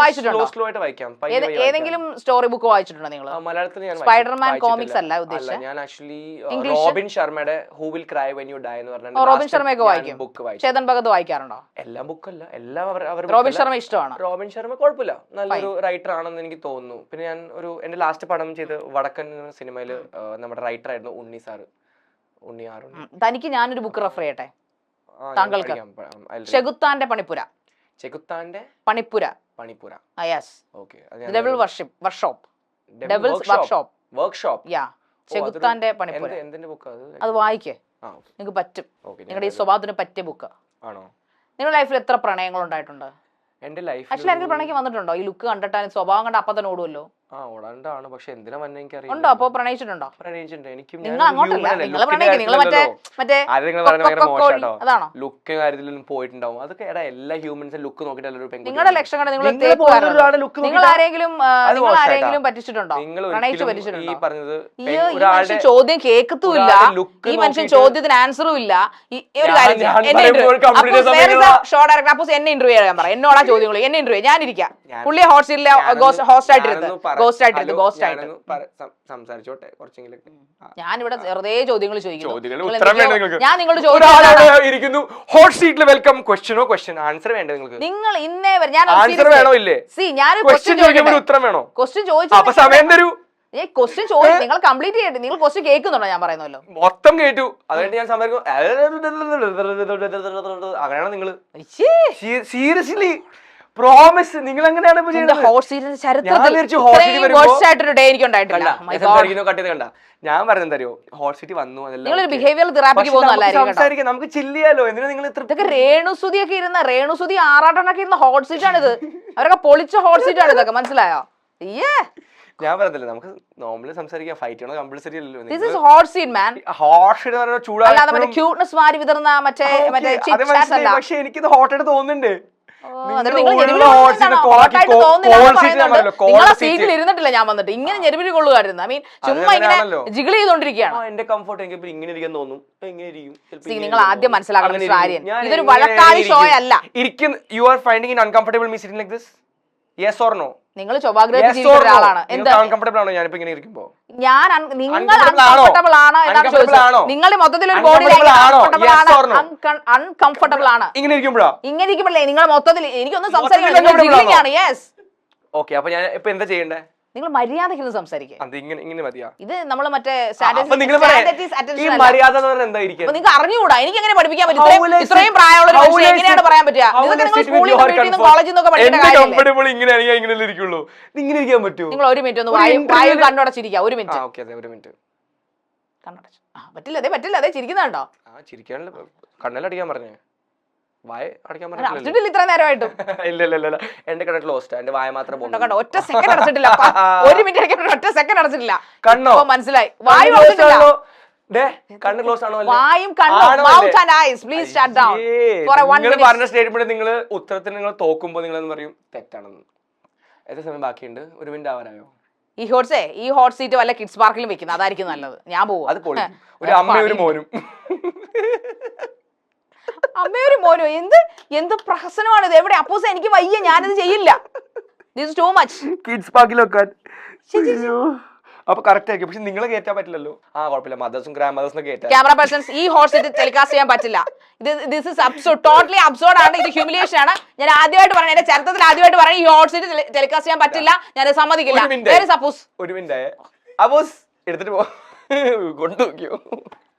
വായിച്ചിട്ടുണ്ടോ? ഏതെങ്കിലും സ്റ്റോറി ബുക്ക് വായിച്ചിട്ടുണ്ടോ നിങ്ങൾ? മലയാളത്തിൽ Spider-Man വായിച്ചിട്ടില്ല. അല്ല ഉദ്ദേശിച്ചത്? ഞാൻ ആക്ച്വലി റോബിൻ ശർമ്മയുടെ who will cry when you die എന്ന് ഓ, റോബിൻ ശർമ്മയൊക്കെ വായിക്കും. ബുക്ക് വായിക്കും ചേതൻ ഭഗത് വായിക്കാറുണ്ടോ? എല്ലാ ബുക്കല്ല. എല്ലാം അവർ അവർ റോബിൻ ശർമ്മ ഇഷ്ടമാണ്? റോബിൻ ശർമ്മ കുഴപ്പമില്ല. നല്ലൊരു റൈറ്റർ ആണെന്ന് എനിക്ക് തോന്നുന്നു. പിന്നെ ഞാൻ ഒരു എന്റെ ലാസ്റ്റ് പടം ചെയ്ത് വടക്കൻ എന്ന സിനിമയിൽ നമ്മുടെ റൈറ്റർ ആയിരുന്നു ഉണ്ണി സാറ്. ഉണ്ണി ആറ് ഉണ്ണി ഉം. തനിക്ക് ഞാനൊരു ബുക്ക് റെഫർ ചെയ്യട്ടെ? താങ്കൾക്ക്? ചെകുത്താന്റെ പണിപ്പുര. ചെകുത്താന്റെ പണിപ്പുര. പണിപ്പുര. Yes okay. Devil worship workshop devil's workshop workshop yeah ചെകുത്താന്റെ പണിപ്പുര. എന്തിന്റെ ബുക്ക് അത്? അത് വായിക്കേ. നിങ്ങൾക്ക് പറ്റും. നിങ്ങളുടെ ഈ സ്വഭാവത്തിന് പറ്റിയ ബുക്ക്. ആണോ? നിങ്ങളുടെ ലൈഫിൽ എത്ര പ്രണയങ്ങൾ ഉണ്ടായിട്ടുണ്ട് എന്റെ ലൈഫ് ആക്ച്വലി എനിക്ക് പ്രണയിക്ക് വന്നിട്ടുണ്ടോ? ഈ ലുക്ക് കണ്ടിട്ടാലും സ്വഭാവം കണ്ട അപ്പം തന്നെ ഓടുമല്ലോ ആ പക്ഷെ എന്തിനാ മഞ്ഞ എനിക്ക് ഉണ്ടോ? അപ്പൊ പ്രണയിച്ചിട്ടുണ്ടോ? പ്രണയിച്ചിട്ടുണ്ട്. എനിക്കും നിങ്ങൾ അങ്ങോട്ടല്ല. നിങ്ങൾ പ്രണയിക്കും നിങ്ങൾ മറ്റേ മറ്റേ അതാണോ? ലുക്ക് കാര്യത്തിലൊന്നും പോയിട്ടുണ്ടാവും. അതൊക്കെ എടാ എല്ലാ ഹ്യൂമൻസും ലുക്ക് ഒരു പെൺകുട്ടി നിങ്ങളുടെ ലക്ഷം കണ്ട് നിങ്ങൾ നിങ്ങൾ ആരെങ്കിലും നിങ്ങൾ ആരെങ്കിലും പറ്റിച്ചിട്ടുണ്ടോ? പ്രണയിച്ച് ഈ പറഞ്ഞത് ഒരാളുടെ ചോദ്യം കേൾക്കത്തുമില്ല. ഈ മനുഷ്യൻ ചോദ്യത്തിന് ആൻസറും ഇല്ല. ഡയറക്ടർ ഒരു കാര്യം എന്നെ a show director. എന്നെ ഇന്റർവ്യൂ ചെയ്യാൻ പറ. എന്നോടാ ചോദ്യങ്ങൾ എന്നെ ഇന്റർവ്യൂ ഞാനിരിക്കാം ഞാൻ- ഹോസ്റ്റലിലെ ഹോസ്റ്റ് പറ- ഗോസ്റ്റ് ആയിട്ടിരുന്നത് ഹലോ, ഗോസ്റ്റ് ആയിട്ട് ഞാനൊന്ന് സംസാരിച്ചോട്ടെ കുറച്ചെങ്കിലും ഞാൻ ഞാനിവിടെ വെറുതെ ചോദ്യങ്ങൾ ചോദിക്കുന്നു നിങ്ങൾ ഞാൻ നിങ്ങളോട് ചോദിച്ചു ഇരിക്കുന്നു ഹോട്ട് സീറ്റിൽ വെൽക്കം ക്വസ്റ്റ്യനോ ക്വസ്റ്റ്യൻ ആൻസർ വേണ്ട നിങ്ങൾക്ക് നിങ്ങൾ ഇന്നേ വരെ ഞാൻ ആൻസർ വേണോ ഇല്ലേ സി ഞാൻ ക്വസ്റ്റ്യൻ ചോദിക്കുമ്പോൾ ഉത്തരം വേണോ ക്വസ്റ്റ്യൻ അപ്പൊ സമയം തരൂ ചോദിച്ചു ക്വസ്റ്റ്യൻ ചോദിച്ചു നിങ്ങൾ കംപ്ലീറ്റ് ചെയ്യട്ടെ നിങ്ങൾ ക്വസ്റ്റ്യൻ കേൾക്കുന്നുണ്ടോ ഞാൻ പറയുന്നല്ലോ മൊത്തം കേട്ടു അതുകൊണ്ട് ഞാൻ സംസാരിക്കും അങ്ങനെയാണോ നിങ്ങൾ സീരിയസ്ലി പ്രോമിസ് നിങ്ങൾ എങ്ങനെയാണ് ഞാൻ പറഞ്ഞു എനിക്ക് തരുമോ ഹോട്ട് സിറ്റി വന്നു സംസാരിക്കാം നമുക്ക് ചില്ലിയാലോ എന്തിനാ നിങ്ങൾ ഇത്ര രേണുസുതി ഒക്കെ ഇരുന്ന രേണുസുതി ആറാട്ടണൊക്കെ ഇരുന്ന ഹോട്ട് സീറ്റ് ആണിത്. അവരൊക്കെ പൊളിച്ച ഹോട്ട് സീറ്റ് ആണ് ഇതൊക്കെ മനസ്സിലായോ? ഏ ഞാൻ പറഞ്ഞില്ല നമുക്ക് നോർമലി സംസാരിക്കാം. ഫൈറ്റ് ചെയ്യണോ compulsory this is hot seat man hot sheet ചൂടാ അല്ലാതെ മറ്റേ ക്യൂട്ട്നെസ് മാറി വിതർന്ന മറ്റേ മറ്റേ ചിറ്റ് ചാറ്റ് അല്ല. പക്ഷെ ഇത് ഹോട്ട് ആയിട്ട് തോന്നുന്നുണ്ട്. Seat. സീറ്റിൽ ഇരുന്നിട്ടില്ല ഞാൻ വന്നിട്ട്. ഇങ്ങനെ ഞെരുവിരി കൊള്ളുകയായിരുന്നു ഐ മീൻ ചുമ്മാ ഇങ്ങനെ. ജിഗിൾ ചെയ്തോണ്ടിരിക്കുകയാണ് എന്റെ കംഫർട്ട് എനിക്ക് ഇങ്ങനെ ഇരിക്കാൻ തോന്നും. നിങ്ങൾ ആദ്യം. മനസ്സിലാക്കണം, ആര്യൻ. ഇതൊരു വഴക്കാളി ഷോ അല്ല. ഇരിക്കും. You are finding in uncomfortable me sitting like this yes or no നിങ്ങൾ ചൊവ്വാഗ്രഹത്തിൽ ജീവിക്കുന്ന ഒരാളാണ്. എന്താ? അൺകംഫർട്ടബിൾ ആണോ ഞാനിപ്പോ ഇങ്ങനെ ഇരിക്കുമ്പോ? ഞാൻ നിങ്ങൾ? അൺകംഫർട്ടബിൾ ആണോ? എന്നാണ് ചോദിച്ചത്? നിങ്ങൾ മൊത്തത്തിൽ ഒരു ബോഡി? അൺകംഫർട്ടബിൾ ആണ്? അൺകംഫർട്ടബിൾ ആണ്. ഇങ്ങനെ ഇരിക്കുമ്പോഴാ? ഇങ്ങനെ ഇരിക്കുമ്പോഴേ നിങ്ങൾ മൊത്തത്തിൽ എനിക്കൊന്നും സംസാരിക്കാൻ യെസ് ഓക്കെ അപ്പൊ ഞാൻ ഇപ്പൊ എന്താ ചെയ്യണ്ടേ? നിങ്ങൾ മര്യാദയ്ക്ക് സംസാരിക്കുക അത് ഇങ്ങനെ ഇങ്ങനെ മതിയാ. ഇത് നമ്മൾ മറ്റേ മര്യാദ നിങ്ങൾക്ക് അറിഞ്ഞുകൂടാ? എനിക്ക് എങ്ങനെ പഠിപ്പിക്കാൻ പറ്റും? ഇത്രയും- പ്രായമുള്ള ഒരു എങ്ങനെയാണ് പറയാൻ പറ്റുക? കോളേജിൽ നിന്നൊക്കെ പഠിക്കുന്ന ഇങ്ങനെ ഇരിക്കുള്ളൂ? ഇങ്ങനെ ഇരിക്കാൻ പറ്റുമോ? നിങ്ങൾ ഒരു മിനിറ്റ് ഒന്ന് കണ്ണടച്ചിരിക്കുക ഒരു മിനിറ്റ് ഓക്കെ അതെ ഒരു മിനിറ്റ് കണ്ണടച്ചു പറ്റില്ല അതെ പറ്റില്ല അതെ ചിരിക്കുന്നുണ്ടോ? ആ ചിരിക്കാനുള്ള കണ്ണലടിക്കാൻ പറഞ്ഞേ. വായ അടയ്ക്കാൻ ഇത്ര നേരമായിട്ടും. ഇല്ല ഇല്ല ഇല്ല എന്റെ എന്റെ വായ മാത്രം കണ്ടോ, കണ്ടോ ഒറ്റ സെക്കൻഡ് അടച്ചിട്ടില്ല. ഒരു മിനിറ്റ് ഒറ്റ സെക്കൻഡ് അടച്ചിട്ടില്ല. കണ്ണോ? മനസ്സിലായി. വായു അടച്ചിട്ടില്ല. കണ്ണ് ക്ലോസ് ആണോ? വായും പ്ലീസ് ഷട്ട് ഡൗൺ നിങ്ങൾ പറഞ്ഞ സ്റ്റേറ്റ്മെന്റ് നിങ്ങൾ ഉത്തരത്തിന് നിങ്ങൾ തോക്കുമ്പോ നിങ്ങൾ എന്ന് പറയും? തെറ്റാണെന്ന്. എത്ര സമയം ബാക്കിയുണ്ട്? ഒരു മിനിറ്റ് ആവാനായോ? ഈ ഹോട്ട്സേ ഈ ഹോട്ട് സീറ്റ് വല്ല കിഡ്സ് പാർക്കിലും വെക്കുന്നത് അതായിരിക്കും നല്ലത്. ഞാൻ പോകും അത് ഒരു അമ്മയും ഒരു മോനും. അമ്മയൊരു മോനോ? എന്ത്? എന്ത് പ്രഹസനമാണ് ഇത്? എവിടെ? അപ്പോസ് എനിക്ക് വയ്യ. ഞാനിത് ചെയ്യില്ല. ദിസ് ടു മച്ച് കിഡ്സ് പാർക്കിൽ വെക്കാൻ അപ്പൊ കറക്റ്റ് ആക്കി പക്ഷെ നിങ്ങളെ കയറ്റാൻ പറ്റില്ലല്ലോ. ആ കുഴപ്പമില്ല. മദേഴ്സും ഗ്രാൻഡ് മദേഴ്സും കയറ്റാം ക്യാമറ പേഴ്സൺസ് ഈ സീറ്റ് ടെലികാസ്റ്റ് ചെയ്യാൻ പറ്റില്ല. ഇത് this is absurd totally absurd ആണ്. ഇത് ഹ്യൂമിലിയേഷൻ ആണ്. ഞാൻ ആദ്യമായിട്ട് പറയുന്നത് എന്റെ ചരിത്രത്തിൽ ആദ്യമായിട്ട് പറയുന്നത് ഈ സീറ്റ് ടെലികാസ്റ്റ് ചെയ്യാൻ പറ്റില്ല. ഞാൻ സമ്മതിക്കില്ല. സപ്പോസ് ഒരു മിനിറ്റ്. അപ്പോസ് എടുത്തിട്ട് പോ. കൊണ്ടുനോക്കിയോ?